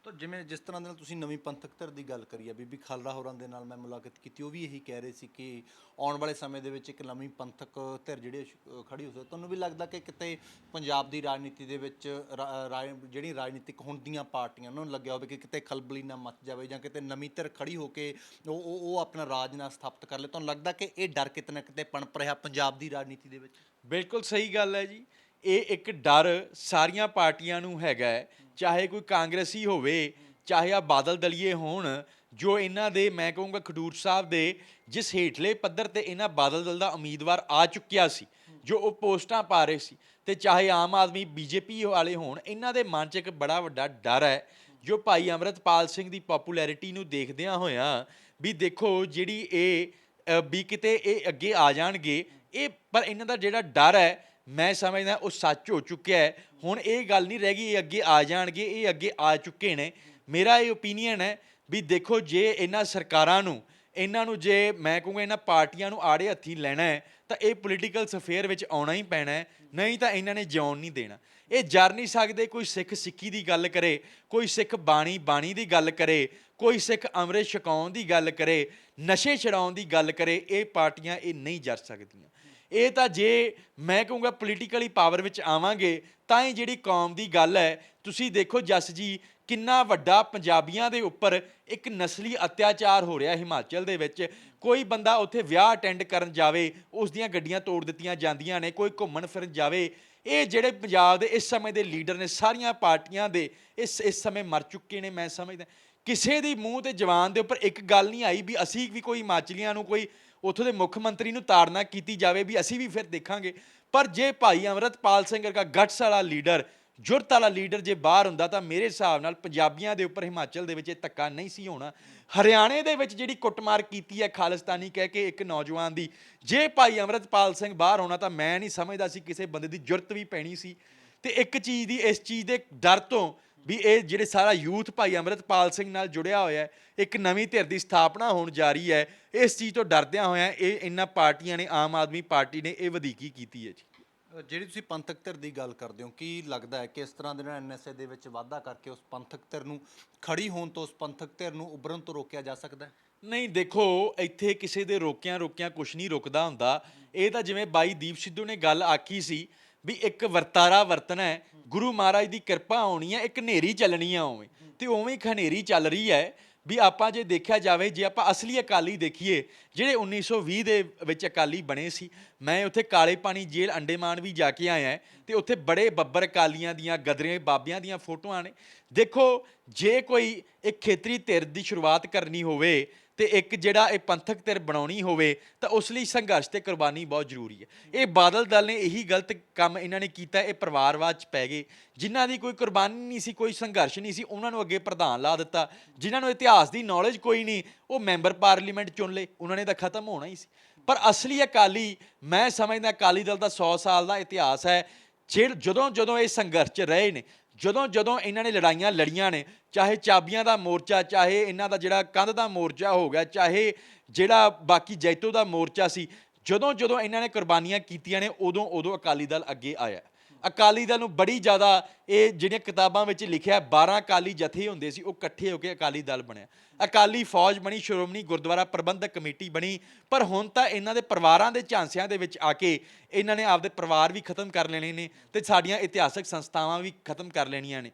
ਤਾਂ ਜਿਵੇਂ ਜਿਸ ਤਰ੍ਹਾਂ ਦੇ ਨਾਲ ਤੁਸੀਂ ਨਵੀਂ ਪੰਥਕ ਧਿਰ ਦੀ ਗੱਲ ਕਰੀ ਆ, ਬੀਬੀ ਖਾਲੜਾ ਹੋਰਾਂ ਦੇ ਨਾਲ ਮੈਂ ਮੁਲਾਕਾਤ ਕੀਤੀ, ਉਹ ਵੀ ਇਹੀ ਕਹਿ ਰਹੇ ਸੀ ਕਿ ਆਉਣ ਵਾਲੇ ਸਮੇਂ ਦੇ ਵਿੱਚ ਇੱਕ ਨਵੀਂ ਪੰਥਕ ਧਿਰ ਜਿਹੜੀ ਹੈ ਖੜੀ ਹੋ ਸਕਦੀ ਤੁਹਾਨੂੰ ਵੀ ਲੱਗਦਾ ਕਿ ਕਿਤੇ ਪੰਜਾਬ ਦੀ ਰਾਜਨੀਤੀ ਦੇ ਵਿੱਚ ਰਾ- ਰਾਜ- ਜਿਹੜੀ ਰਾਜਨੀਤਿਕ ਹੁਣ ਦੀਆਂ ਪਾਰਟੀਆਂ, ਉਹਨਾਂ ਨੂੰ ਲੱਗਿਆ ਹੋਵੇ ਕਿ ਕਿਤੇ ਖਲਬਲੀ ਨਾ ਮਚ ਜਾਵੇ ਜਾਂ ਕਿਤੇ ਨਵੀਂ ਧਿਰ ਖੜੀ ਹੋ ਕੇ ਉਹ ਉਹ ਉਹ ਆਪਣਾ ਰਾਜ ਨਾ ਸਥਾਪਿਤ ਕਰ ਲੇ। ਤੁਹਾਨੂੰ ਲੱਗਦਾ ਕਿ ਇਹ ਡਰ ਕਿਤੇ ਨਾ ਕਿਤੇ ਪਣਪ ਰਿਹਾ ਪੰਜਾਬ ਦੀ ਰਾਜਨੀਤੀ ਦੇ ਵਿੱਚ? ਬਿਲਕੁਲ ਸਹੀ ਗੱਲ ਹੈ ਜੀ। ਇਹ ਇੱਕ ਡਰ ਸਾਰੀਆਂ ਪਾਰਟੀਆਂ ਨੂੰ ਹੈਗਾ ਹੈ ਚਾਹੇ ਕੋਈ ਕਾਂਗਰਸੀ ਹੋਵੇ, ਚਾਹੇ ਆ ਬਾਦਲ ਦਲੀਏ ਹੋਣ, ਜੋ ਇਹਨਾਂ ਦੇ, ਮੈਂ ਕਹੂੰਗਾ ਖਡੂਰ ਸਾਹਿਬ ਦੇ, ਜਿਸ ਹੇਠਲੇ ਪੱਧਰ ਤੇ ਇਹਨਾਂ ਬਾਦਲ ਦਲ ਦਾ ਉਮੀਦਵਾਰ ਆ ਚੁੱਕਿਆ ਸੀ, ਜੋ ਉਹ ਪੋਸਟਾਂ ਪਾ ਰਹੇ ਸੀ, ਤੇ ਚਾਹੇ ਆਮ ਆਦਮੀ ਬੀਜੇਪੀ ਵਾਲੇ ਹੋਣ, ਇਹਨਾਂ ਦੇ ਮਨ 'ਚ ਇੱਕ ਬੜਾ ਵੱਡਾ ਡਰ ਹੈ, ਜੋ ਭਾਈ ਅਮਰਤਪਾਲ ਸਿੰਘ ਦੀ ਪਪੂਲੈਰਿਟੀ ਨੂੰ ਦੇਖਦਿਆਂ ਹੋਇਆਂ ਵੀ ਦੇਖੋ ਜਿਹੜੀ ਇਹ ਵੀ ਕਿਤੇ ਇਹ ਅੱਗੇ ਆ ਜਾਣਗੇ, ਇਹ, ਪਰ ਇਹਨਾਂ ਦਾ ਜਿਹੜਾ ਡਰ ਹੈ ਮੈਂ ਸਮਝਦਾ ਉਹ ਸੱਚ ਹੋ ਚੁੱਕਿਆ ਹੈ। ਹੁਣ ਇਹ ਗੱਲ ਨਹੀਂ ਰਹਿ ਗਈ, ਇਹ ਅੱਗੇ ਆ ਜਾਣਗੇ, ਇਹ ਅੱਗੇ ਆ ਚੁੱਕੇ ਨੇ। ਮੇਰਾ ਇਹ ਓਪੀਨੀਅਨ ਹੈ ਵੀ ਦੇਖੋ, ਜੇ ਇਹਨਾਂ ਸਰਕਾਰਾਂ ਨੂੰ, ਇਹਨਾਂ ਨੂੰ ਜੇ ਮੈਂ ਕਹੂੰਗਾ ਇਹਨਾਂ ਪਾਰਟੀਆਂ ਨੂੰ ਆੜੇ ਹੱਥੀ ਲੈਣਾ ਹੈ, ਤਾਂ ਇਹ ਪੋਲੀਟੀਕਲ ਸਫੇਅਰ ਵਿੱਚ ਆਉਣਾ ਹੀ ਪੈਣਾ ਹੈ, ਨਹੀਂ ਤਾਂ ਇਹਨਾਂ ਨੇ ਜਿਉਣ ਨਹੀਂ ਦੇਣਾ। ਇਹ ਜਰ ਨਹੀਂ ਸਕਦੇ ਕੋਈ ਸਿੱਖ ਸਿੱਖੀ ਦੀ ਗੱਲ ਕਰੇ, ਕੋਈ ਸਿੱਖ ਬਾਣੀ ਬਾਣੀ ਦੀ ਗੱਲ ਕਰੇ, ਕੋਈ ਸਿੱਖ ਅੰਮ੍ਰਿਤ ਛਕਾਉਣ ਦੀ ਗੱਲ ਕਰੇ, ਨਸ਼ੇ ਛਡਾਉਣ ਦੀ ਗੱਲ ਕਰੇ, ਇਹ ਪਾਰਟੀਆਂ ਇਹ ਨਹੀਂ ਜਰ ਸਕਦੀਆਂ। ਇਹ ਤਾਂ ਜੇ ਮੈਂ ਕਹੂੰਗਾ ਪੋਲੀਟੀਕਲੀ ਪਾਵਰ ਵਿੱਚ ਆਵਾਂਗੇ, ਤਾਂ ਹੀ ਜਿਹੜੀ ਕੌਮ ਦੀ ਗੱਲ ਹੈ, ਤੁਸੀਂ ਦੇਖੋ ਜਸ ਜੀ, ਕਿੰਨਾ ਵੱਡਾ ਪੰਜਾਬੀਆਂ ਦੇ ਉੱਪਰ ਇੱਕ ਨਸਲੀ ਅਤਿਆਚਾਰ ਹੋ ਰਿਹਾ ਹਿਮਾਚਲ ਦੇ ਵਿੱਚ। ਕੋਈ ਬੰਦਾ ਉੱਥੇ ਵਿਆਹ ਅਟੈਂਡ ਕਰਨ ਜਾਵੇ, ਉਸ ਦੀਆਂ ਗੱਡੀਆਂ ਤੋੜ ਦਿੱਤੀਆਂ ਜਾਂਦੀਆਂ ਨੇ, ਕੋਈ ਘੁੰਮਣ ਫਿਰਨ ਜਾਵੇ, ਇਹ ਜਿਹੜੇ ਪੰਜਾਬ ਦੇ ਇਸ ਸਮੇਂ ਦੇ ਲੀਡਰ ਨੇ, ਸਾਰੀਆਂ ਪਾਰਟੀਆਂ ਦੇ ਇਸ ਇਸ ਸਮੇਂ ਮਰ ਚੁੱਕੇ ਨੇ, ਮੈਂ ਸਮਝਦਾ। ਕਿਸੇ ਦੀ ਮੂੰਹ ਤੇ ਜਵਾਨ ਦੇ ਉੱਪਰ ਇੱਕ ਗੱਲ ਨਹੀਂ ਆਈ ਵੀ ਅਸੀਂ ਵੀ ਕੋਈ ਹਿਮਾਚਲੀਆਂ ਨੂੰ ਕੋਈ ਉੱਥੋਂ ਦੇ ਮੁੱਖ ਮੰਤਰੀ ਨੂੰ ਤਾੜਨਾ ਕੀਤੀ ਜਾਵੇ ਵੀ ਅਸੀਂ ਵੀ ਫਿਰ ਦੇਖਾਂਗੇ। ਪਰ ਜੇ ਭਾਈ ਅਮਰਤਪਾਲ ਸਿੰਘ ਵਰਗਾ ਗਟਸ ਵਾਲਾ ਲੀਡਰ ਜੁਰਤ ਵਾਲਾ ਲੀਡਰ ਜੇ ਬਾਹਰ ਹੁੰਦਾ ਤਾਂ ਮੇਰੇ ਹਿਸਾਬ ਨਾਲ ਪੰਜਾਬੀਆਂ ਦੇ ਉੱਪਰ ਹਿਮਾਚਲ ਦੇ ਵਿੱਚ ਇਹ ਧੱਕਾ ਨਹੀਂ ਸੀ ਹੋਣਾ। ਹਰਿਆਣੇ ਦੇ ਵਿੱਚ ਜਿਹੜੀ ਕੁੱਟਮਾਰ ਕੀਤੀ ਹੈ ਖਾਲਿਸਤਾਨੀ ਕਹਿ ਕੇ ਇੱਕ ਨੌਜਵਾਨ ਦੀ, ਜੇ ਭਾਈ ਅਮਰਤਪਾਲ ਸਿੰਘ ਬਾਹਰ ਹੋਣਾ ਤਾਂ ਮੈਂ ਨਹੀਂ ਸਮਝਦਾ ਸੀ ਕਿਸੇ ਬੰਦੇ ਦੀ ਜੁਰਤ ਵੀ ਪੈਣੀ ਸੀ। ਤੇ ਇੱਕ ਚੀਜ਼ ਦੀ, ਇਸ ਚੀਜ਼ ਦੇ ਡਰ ਤੋਂ ਵੀ ਇਹ ਜਿਹੜੇ ਸਾਰਾ ਯੂਥ ਭਾਈ ਅਮਰਤਪਾਲ ਸਿੰਘ ਨਾਲ ਜੁੜਿਆ ਹੋਇਆ ਹੈ ਇੱਕ ਨਵੀਂ ਧਿਰ ਦੀ ਸਥਾਪਨਾ ਹੋਣ ਜਾ ਰਹੀ ਹੈ ਇਸ ਚੀਜ਼ ਤੋਂ ਡਰਦਿਆਂ ਹੋਇਆਂ ਇਹ ਇਹਨਾਂ ਪਾਰਟੀਆਂ ਨੇ ਆਮ ਆਦਮੀ ਪਾਰਟੀ ਨੇ ਇਹ ਵਧੀਕੀ ਕੀਤੀ ਹੈ ਜੀ। ਜਿਹੜੀ ਤੁਸੀਂ ਪੰਥਕ ਧਿਰ ਦੀ ਗੱਲ ਕਰਦੇ ਹੋ ਕੀ ਲੱਗਦਾ ਹੈ ਕਿ ਇਸ ਤਰ੍ਹਾਂ ਦੇ ਨਾਲ ਐਨਐਸਏ ਦੇ ਵਿੱਚ ਵਾਧਾ ਕਰਕੇ ਉਸ ਪੰਥਕ ਧਿਰ ਨੂੰ ਖੜੀ ਹੋਣ ਤੋਂ ਉਸ ਪੰਥਕ ਧਿਰ ਨੂੰ ਉਭਰਨ ਤੋਂ ਰੋਕਿਆ ਜਾ ਸਕਦਾ ਹੈ? ਨਹੀਂ ਦੇਖੋ ਇੱਥੇ ਕਿਸੇ ਦੇ ਰੋਕਿਆਂ ਰੋਕਿਆਂ ਕੁਝ ਨਹੀਂ ਰੁਕਦਾ ਹੁੰਦਾ। ਇਹ ਤਾਂ ਜਿਵੇਂ ਬਾਈ ਦੀਪ ਸਿੱਧੂ ਨੇ ਗੱਲ ਆਖੀ ਸੀ ਵੀ ਇੱਕ ਵਰਤਾਰਾ ਵਰਤਣਾ ਹੈ, ਗੁਰੂ ਮਹਾਰਾਜ ਦੀ ਕਿਰਪਾ ਆਉਣੀ ਹੈ, ਇੱਕ ਹਨੇਰੀ ਚੱਲਣੀ ਆ ਉਵੇਂ। ਤੇ ਉਵੇਂ ਇੱਕ ਹਨੇਰੀ ਚੱਲ ਰਹੀ ਹੈ ਵੀ ਆਪਾਂ ਜੇ ਦੇਖਿਆ ਜਾਵੇ, ਜੇ ਆਪਾਂ ਅਸਲੀ ਅਕਾਲੀ ਦੇਖੀਏ, ਜਿਹੜੇ 1920 ਦੇ ਵਿੱਚ ਅਕਾਲੀ ਬਣੇ ਸੀ, ਮੈਂ ਉੱਥੇ ਕਾਲੇ ਪਾਣੀ ਜੇਲ੍ਹ ਅੰਡੇਮਾਨ ਵੀ ਜਾ ਕੇ ਆਇਆ ਤੇ ਉੱਥੇ ਬੜੇ ਬੱਬਰ ਅਕਾਲੀਆਂ ਦੀਆਂ ਗਦਰੇ ਬਾਬਿਆਂ ਦੀਆਂ ਫੋਟੋਆਂ ਨੇ। ਦੇਖੋ, ਜੇ ਕੋਈ ਇੱਕ ਖੇਤਰੀ ਧਿਰ ਦੀ ਸ਼ੁਰੂਆਤ ਕਰਨੀ ਹੋਵੇ ਤੇ ਇੱਕ ਜਿਹੜਾ ਇਹ ਪੰਥਕ ਧਿਰ ਬਣਾਉਣੀ ਹੋਵੇ ਤਾਂ ਉਸ ਲਈ ਸੰਘਰਸ਼ ਤੇ ਕੁਰਬਾਨੀ ਬਹੁਤ ਜ਼ਰੂਰੀ ਹੈ। ਇਹ ਬਾਦਲ ਦਲ ਨੇ ਇਹੀ ਗਲਤ ਕੰਮ ਇਹਨਾਂ ਨੇ ਕੀਤਾ, ਇਹ ਪਰਿਵਾਰਵਾਦ ਚ ਪੈ ਗਏ। ਜਿਨ੍ਹਾਂ ਦੀ ਕੋਈ ਕੁਰਬਾਨੀ ਨਹੀਂ ਸੀ, ਕੋਈ ਸੰਘਰਸ਼ ਨਹੀਂ ਸੀ, ਉਹਨਾਂ ਨੂੰ ਅੱਗੇ ਪ੍ਰਧਾਨ ਲਾ ਦਿੱਤਾ। ਜਿਨ੍ਹਾਂ ਨੂੰ ਇਤਿਹਾਸ ਦੀ ਨੌਲੇਜ ਕੋਈ ਨਹੀਂ, ਉਹ ਮੈਂਬਰ ਪਾਰਲੀਮੈਂਟ ਚੁਣ ਲਏ, ਉਹਨਾਂ ਨੇ ਤਾਂ ਖਤਮ ਹੋਣਾ ਹੀ ਸੀ। ਪਰ ਅਸਲੀ ਅਕਾਲੀ, ਮੈਂ ਸਮਝਦਾ ਅਕਾਲੀ ਦਲ ਦਾ 100 ਸਾਲ ਦਾ ਇਤਿਹਾਸ ਹੈ ਜਿਹੜੇ ਜਦੋਂ ਜਦੋਂ ਇਹ ਸੰਘਰਸ਼ 'ਚ ਰਹੇ ਨੇ ਜਦੋਂ ਜਦੋਂ ਇਹਨਾਂ ਨੇ ਲੜਾਈਆਂ ਲੜੀਆਂ ਨੇ, ਚਾਹੇ ਚਾਬੀਆਂ ਦਾ ਮੋਰਚਾ, ਚਾਹੇ ਇਹਨਾਂ ਦਾ ਜਿਹੜਾ ਕੰਧ ਦਾ ਮੋਰਚਾ ਹੋ ਗਿਆ, ਚਾਹੇ ਜਿਹੜਾ ਬਾਕੀ ਜੈਤੋ ਦਾ ਮੋਰਚਾ ਸੀ, ਜਦੋਂ ਜਦੋਂ ਇਹਨਾਂ ਨੇ ਕੁਰਬਾਨੀਆਂ ਕੀਤੀਆਂ ਨੇ, ਉਦੋਂ ਉਦੋਂ ਅਕਾਲੀ ਦਲ ਅੱਗੇ ਆਇਆ। ਅਕਾਲੀ ਦਲ ਨੂੰ ਬੜੀ ਜ਼ਿਆਦਾ ਇਹ ਜਿਹੜੀਆਂ ਕਿਤਾਬਾਂ ਵਿੱਚ ਲਿਖਿਆ 12 ਅਕਾਲੀ ਜਥੇ ਹੁੰਦੇ ਸੀ, ਉਹ ਇਕੱਠੇ ਹੋ ਕੇ ਅਕਾਲੀ ਦਲ ਬਣਿਆ। ਅਕਾਲੀ ਫੌਜ ਬਣੀ, ਸ਼੍ਰੋਮਣੀ ਗੁਰਦੁਆਰਾ ਪ੍ਰਬੰਧਕ ਕਮੇਟੀ ਬਣੀ, ਪਰ ਹੁਣ ਤਾਂ ਇਹਨਾਂ ਦੇ ਪਰਿਵਾਰਾਂ ਦੇ ਝਾਂਸਿਆਂ ਦੇ ਵਿੱਚ ਆ ਕੇ ਇਹਨਾਂ ਨੇ ਆਪਦੇ ਪਰਿਵਾਰ ਵੀ ਖਤਮ ਕਰ ਲੈਣੇ ਨੇ ਤੇ ਸਾਡੀਆਂ ਇਤਿਹਾਸਕ ਸੰਸਥਾਵਾਂ ਵੀ ਖਤਮ ਕਰ ਲੈਣੀਆਂ ਨੇ।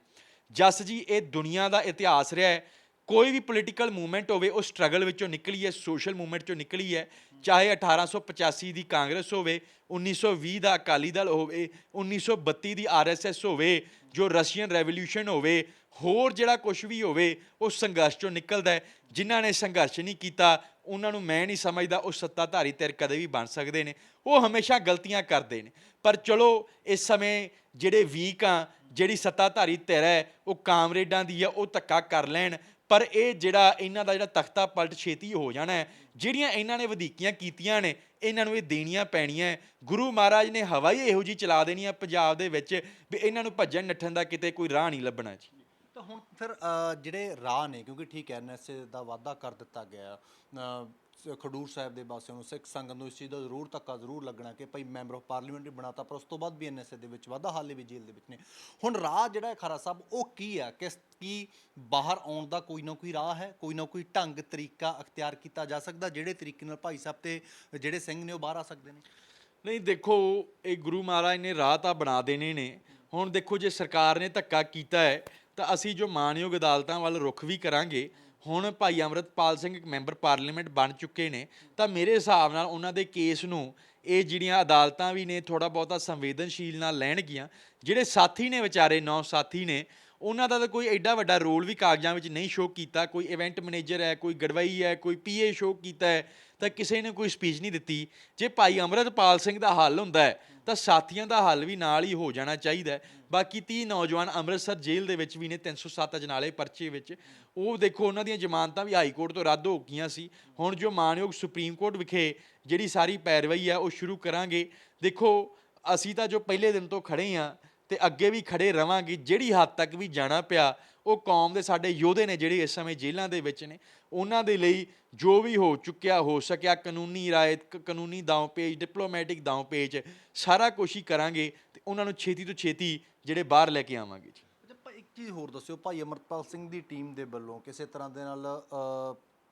ਜਸ ਜੀ, ਇਹ ਦੁਨੀਆ ਦਾ ਇਤਿਹਾਸ ਰਿਹਾ ਹੈ। ਕੋਈ ਵੀ ਪੋਲੀਟੀਕਲ ਮੂਵਮੈਂਟ ਹੋਵੇ, ਉਹ ਸਟਰਗਲ ਵਿੱਚੋਂ ਨਿਕਲੀ ਹੈ ਸੋਸ਼ਲ ਮੂਵਮੈਂਟ ਚੋਂ ਨਿਕਲੀ ਹੈ। ਚਾਹੇ 1885 ਦੀ ਕਾਂਗਰਸ ਹੋਵੇ 1920 ਦਾ ਅਕਾਲੀ ਦਲ ਹੋਵੇ 1932 ਦੀ ਆਰਐਸਐਸ ਹੋਵੇ, ਜੋ ਰਸ਼ੀਅਨ ਰੈਵੋਲੂਸ਼ਨ ਹੋਵੇ, ਹੋਰ ਜਿਹੜਾ ਕੁਝ ਵੀ ਹੋਵੇ, ਉਹ ਸੰਘਰਸ਼ ਚੋਂ ਨਿਕਲਦਾ ਹੈ। ਜਿਨ੍ਹਾਂ ਨੇ ਸੰਘਰਸ਼ ਨਹੀਂ ਕੀਤਾ, ਉਹਨਾਂ ਨੂੰ ਮੈਂ ਨਹੀਂ ਸਮਝਦਾ, ਉਹ ਸੱਤਾਧਾਰੀ ਧਿਰ ਕਦੇ ਵੀ ਬਣ ਸਕਦੇ ਨੇ। ਉਹ ਹਮੇਸ਼ਾ ਗਲਤੀਆਂ ਕਰਦੇ ਨੇ। ਪਰ ਚਲੋ, ਇਸ ਸਮੇਂ ਜਿਹੜੇ ਵੀਕ ਆ, ਜਿਹੜੀ ਸੱਤਾਧਾਰੀ ਧਿਰ ਹੈ, ਉਹ ਕਾਮਰੇਡਾਂ ਦੀ ਆ ਉਹ ਧੱਕਾ ਕਰ ਲੈਣ। ਪਰ ਇਹ ਜਿਹੜਾ ਇਹਨਾਂ ਦਾ ਜਿਹੜਾ ਤਖਤਾ ਪਲਟ ਛੇਤੀ ਹੋ ਜਾਣਾ ਹੈ, ਜਿਹੜੀਆਂ ਇਹਨਾਂ ਨੇ ਵਧੀਕੀਆਂ ਕੀਤੀਆਂ ਨੇ, ਇਹਨਾਂ ਨੂੰ ਇਹ ਦੇਣੀਆਂ ਪੈਣੀਆਂ ਗੁਰੂ ਮਹਾਰਾਜ ਨੇ ਹਵਾ ਹੀ ਇਹੋ ਜੀ ਚਲਾ ਦੇਣੀ ਆ ਪੰਜਾਬ ਦੇ ਵਿੱਚ ਵੀ ਇਹਨਾਂ ਨੂੰ ਭੱਜਣ ਨੱਠਣ ਦਾ ਕਿਤੇ ਕੋਈ ਰਾਹ ਨਹੀਂ ਲੱਭਣਾ ਜੀ। ਤਾਂ ਹੁਣ ਫਿਰ ਜਿਹੜੇ ਰਾਹ ਨੇ, ਕਿਉਂਕਿ ਠੀਕ ਹੈ ਐਨਐਸਏ ਦਾ ਵਾਅਦਾ ਕਰ ਦਿੱਤਾ ਗਿਆ ਖਡੂਰ ਸਾਹਿਬ ਦੇ ਵਾਸੀਆਂ ਨੂੰ ਸਿੱਖ ਸੰਗਤ ਨੂੰ ਇਸ ਚੀਜ਼ ਦਾ ਜ਼ਰੂਰ ਧੱਕਾ ਜ਼ਰੂਰ ਲੱਗਣਾ ਕਿ ਭਾਈ ਮੈਂਬਰ ਆਫ ਪਾਰਲੀਮੈਂਟ ਵੀ ਬਣਾਤਾ, ਪਰ ਉਸ ਤੋਂ ਬਾਅਦ ਵੀ ਐਨਐਸਏ ਦੇ ਵਿੱਚ ਵਾਧਾ, ਹਾਲੇ ਵੀ ਜੇਲ੍ਹ ਦੇ ਵਿੱਚ ਨੇ। ਹੁਣ ਰਾਹ ਜਿਹੜਾ ਹੈ ਖਰਾ ਸਾਹਿਬ, ਉਹ ਕੀ ਆ? ਕਿਸ, ਕੀ ਬਾਹਰ ਆਉਣ ਦਾ ਕੋਈ ਨਾ ਕੋਈ ਰਾਹ ਹੈ? ਕੋਈ ਨਾ ਕੋਈ ਢੰਗ, ਤਰੀਕਾ ਅਖਤਿਆਰ ਕੀਤਾ ਜਾ ਸਕਦਾ, ਜਿਹੜੇ ਤਰੀਕੇ ਨਾਲ ਭਾਈ ਸਾਹਿਬ ਤੇ ਜਿਹੜੇ ਸਿੰਘ ਨੇ ਉਹ ਬਾਹਰ ਆ ਸਕਦੇ ਨੇ? ਨਹੀਂ, ਦੇਖੋ, ਇਹ ਗੁਰੂ ਮਹਾਰਾਜ ਨੇ ਰਾਹ ਤਾਂ ਬਣਾ ਦੇਣੇ ਨੇ। ਹੁਣ ਦੇਖੋ, ਜੇ ਸਰਕਾਰ ਨੇ ਧੱਕਾ ਕੀਤਾ ਹੈ, ਤਾਂ ਅਸੀਂ ਜੋ ਮਾਨਯੋਗ ਅਦਾਲਤਾਂ ਵੱਲ ਰੁਖ ਵੀ ਕਰਾਂਗੇ ਹੁਣ ਭਾਈ ਅਮਰਤਪਾਲ ਸਿੰਘ ਇੱਕ ਮੈਂਬਰ ਪਾਰਲੀਮੈਂਟ ਬਣ ਚੁੱਕੇ ਨੇ, ਤਾਂ ਮੇਰੇ ਹਿਸਾਬ ਨਾਲ ਉਹਨਾਂ ਦੇ ਕੇਸ ਨੂੰ ਇਹ ਜਿਹੜੀਆਂ ਅਦਾਲਤਾਂ ਵੀ ਨੇ ਥੋੜਾ ਬਹੁਤਾ ਸੰਵੇਦਨਸ਼ੀਲ ਨਾਲ ਲੈਣਗੀਆਂ, ਜਿਹੜੇ ਸਾਥੀ ਨੇ ਵਿਚਾਰੇ, ਨੌ ਸਾਥੀ ਨੇ, ਉਹਨਾਂ ਦਾ ਤਾਂ ਕੋਈ ਐਡਾ ਵੱਡਾ ਰੋਲ ਵੀ ਕਾਗਜ਼ਾਂ ਵਿੱਚ ਨਹੀਂ ਸ਼ੋਅ ਕੀਤਾ, ਕੋਈ ਇਵੈਂਟ ਮੈਨੇਜਰ ਹੈ, ਕੋਈ ਗੜਵਾਈ ਹੈ, ਕੋਈ ਪੀਏ ਸ਼ੋਅ ਕੀਤਾ ਹੈ, ਤਾਂ ਕਿਸੇ ਨੇ ਕੋਈ ਸਪੀਚ ਨਹੀਂ ਦਿੱਤੀ। ਜੇ ਭਾਈ ਅਮਰਤਪਾਲ ਸਿੰਘ ਦਾ ਹੱਲ ਹੁੰਦਾ ਹੈ ਤਾਂ ਸਾਥੀਆਂ ਦਾ ਹੱਲ ਵੀ ਨਾਲ ਹੀ ਹੋ ਜਾਣਾ ਚਾਹੀਦਾ ਹੈ। ਬਾਕੀ 30 ਨੌਜਵਾਨ ਅੰਮ੍ਰਿਤਸਰ ਜੇਲ੍ਹ ਦੇ ਵਿੱਚ ਵੀ ਨੇ 307 ਅਜਨਾਲੇ ਪਰਚੇ ਵਿੱਚ। ਉਹ ਦੇਖੋ, ਉਹਨਾਂ ਦੀਆਂ ਜ਼ਮਾਨਤਾਂ ਵੀ ਹਾਈ ਕੋਰਟ ਤੋਂ ਰੱਦ ਹੋ ਗਈਆਂ ਸੀ। ਹੁਣ ਜੋ ਮਾਨਯੋਗ ਸੁਪਰੀਮ ਕੋਰਟ ਵਿਖੇ ਜਿਹੜੀ ਸਾਰੀ ਪੈਰਵਾਈ ਹੈ ਉਹ ਸ਼ੁਰੂ ਕਰਾਂਗੇ। ਦੇਖੋ, ਅਸੀਂ ਤਾਂ ਜੋ ਪਹਿਲੇ ਦਿਨ ਤੋਂ ਖੜੇ ਆ ਤੇ ਅੱਗੇ ਵੀ ਖੜੇ ਰਵਾਂਗੇ, ਜਿਹੜੀ ਹੱਦ ਤੱਕ ਵੀ ਜਾਣਾ ਪਿਆ ਉਹ ਕੌਮ ਦੇ ਸਾਡੇ ਯੋਧੇ ਨੇ ਜਿਹੜੇ ਇਸ ਸਮੇਂ ਜੇਲ੍ਹਾਂ ਦੇ ਵਿੱਚ ਨੇ ਉਹਨਾਂ ਦੇ ਲਈ ਜੋ ਵੀ ਹੋ ਚੁੱਕਿਆ ਹੋ ਸਕਿਆ ਕਾਨੂੰਨੀ ਰਾਇਤ ਕਾਨੂੰਨੀ ਦਾਅ ਪੇਜ ਡਿਪਲੋਮੈਟਿਕ ਦਾਅ ਪੇਜ ਸਾਰਾ ਕੁਛ ਹੀ ਕਰਾਂਗੇ ਤੇ ਉਹਨਾਂ ਨੂੰ ਛੇਤੀ ਤੋਂ ਛੇਤੀ ਜਿਹੜੇ ਬਾਹਰ ਲੈ ਕੇ ਆਵਾਂਗੇ ਜੀ। ਭਾਈ ਇੱਕ ਚੀਜ਼ ਹੋਰ ਦੱਸਿਓ ਭਾਈ ਅਮਰਪਾਲ ਸਿੰਘ ਦੀ ਟੀਮ ਦੇ ਵੱਲੋਂ ਕਿਸੇ ਤਰ੍ਹਾਂ ਦੇ ਨਾਲ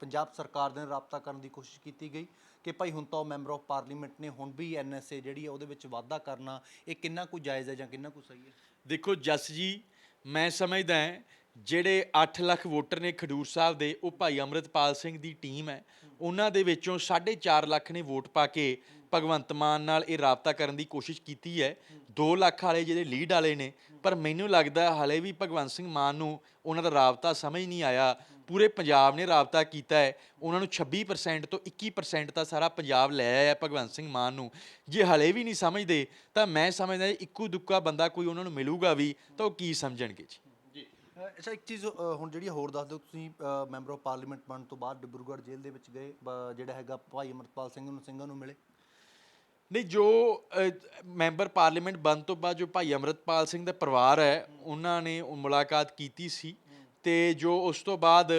ਪੰਜਾਬ ਸਰਕਾਰ ਦੇ ਨਾਲ ਰਾਬਤਾ ਕਰਨ ਦੀ ਕੋਸ਼ਿਸ਼ ਕੀਤੀ ਗਈ ਕਿ ਭਾਈ ਹੁਣ ਤਾਂ ਉਹ ਮੈਂਬਰ ਆਫ ਪਾਰਲੀਮੈਂਟ ਨੇ ਹੁਣ ਵੀ ਐਨਐਸਏ ਜਿਹੜੀ ਹੈ ਉਹਦੇ ਵਿੱਚ ਵਾਧਾ ਕਰਨਾ ਇਹ ਕਿੰਨਾ ਕੁ ਜਾਇਜ਼ ਹੈ ਜਾਂ ਕਿੰਨਾ ਕੁ ਸਹੀ ਹੈ? ਦੇਖੋ ਜਸ ਜੀ ਮੈਂ ਸਮਝਦਾ ਹਾਂ ਜਿਹੜੇ 8 ਲੱਖ ਵੋਟਰ ਨੇ ਖਡੂਰ ਸਾਹਿਬ ਦੇ, ਉਹ ਭਾਈ ਅਮਰਤਪਾਲ ਸਿੰਘ ਦੀ ਟੀਮ ਹੈ। ਉਹਨਾਂ ਦੇ ਵਿੱਚੋਂ 4.5 ਲੱਖ ਨੇ ਵੋਟ ਪਾ ਕੇ ਭਗਵੰਤ ਮਾਨ ਨਾਲ ਇਹ ਰਾਬਤਾ ਕਰਨ ਦੀ ਕੋਸ਼ਿਸ਼ ਕੀਤੀ ਹੈ। 2 ਲੱਖ ਵਾਲੇ ਜਿਹੜੇ ਲੀਡ ਵਾਲੇ ਨੇ, ਪਰ ਮੈਨੂੰ ਲੱਗਦਾ ਹੈ ਹਲੇ ਵੀ ਭਗਵੰਤ ਸਿੰਘ ਮਾਨ ਨੂੰ ਉਹਨਾਂ ਦਾ ਰਾਬਤਾ ਸਮਝ ਨਹੀਂ ਆਇਆ। ਪੂਰੇ ਪੰਜਾਬ ਨੇ ਰਾਬਤਾ ਕੀਤਾ ਹੈ। ਉਹਨਾਂ ਨੂੰ 26% ਤੋਂ 21% ਤਾਂ ਸਾਰਾ ਪੰਜਾਬ ਲੈ ਆਇਆ ਭਗਵੰਤ ਸਿੰਘ ਮਾਨ ਨੂੰ। ਜੇ ਹਲੇ ਵੀ ਨਹੀਂ ਸਮਝਦੇ, ਤਾਂ ਮੈਂ ਸਮਝਦਾ ਇੱਕੋ ਦੁੱਕਾ ਬੰਦਾ ਕੋਈ ਉਹਨਾਂ ਨੂੰ ਮਿਲੂਗਾ ਵੀ, ਤਾਂ ਉਹ ਕੀ ਸਮਝਣਗੇ ਜੀ? ਅੱਛਾ ਇੱਕ ਚੀਜ਼ ਅ, ਹੁਣ ਜਿਹੜੀ ਹੋਰ ਦੱਸ ਦਿਓ ਤੁਸੀਂ ਮੈਂਬਰ ਆਫ ਪਾਰਲੀਮੈਂਟ ਬਣਨ ਤੋਂ ਬਾਅਦ ਡਿਬਰੂਗੜ੍ਹ ਜੇਲ੍ਹ ਦੇ ਵਿੱਚ ਗਏ ਬ- ਜਿਹੜਾ ਹੈਗਾ ਭਾਈ ਅਮਰਪਾਲ ਸਿੰਘ ਨੂੰ ਸਿੰਘਾਂ ਨੂੰ ਮਿਲੇ? ਨਹੀਂ ਜੋ ਅਹ, ਮੈਂਬਰ ਪਾਰਲੀਮੈਂਟ ਬਣ ਤੋਂ ਬਾਅਦ ਜੋ ਭਾਈ ਅਮਰਤਪਾਲ ਸਿੰਘ ਦਾ ਪਰਿਵਾਰ ਹੈ ਉਹਨਾਂ ਨੇ ਉਹ ਮੁਲਾਕਾਤ ਕੀਤੀ ਸੀ ਤੇ ਜੋ ਉਸ ਤੋਂ ਬਾਅਦ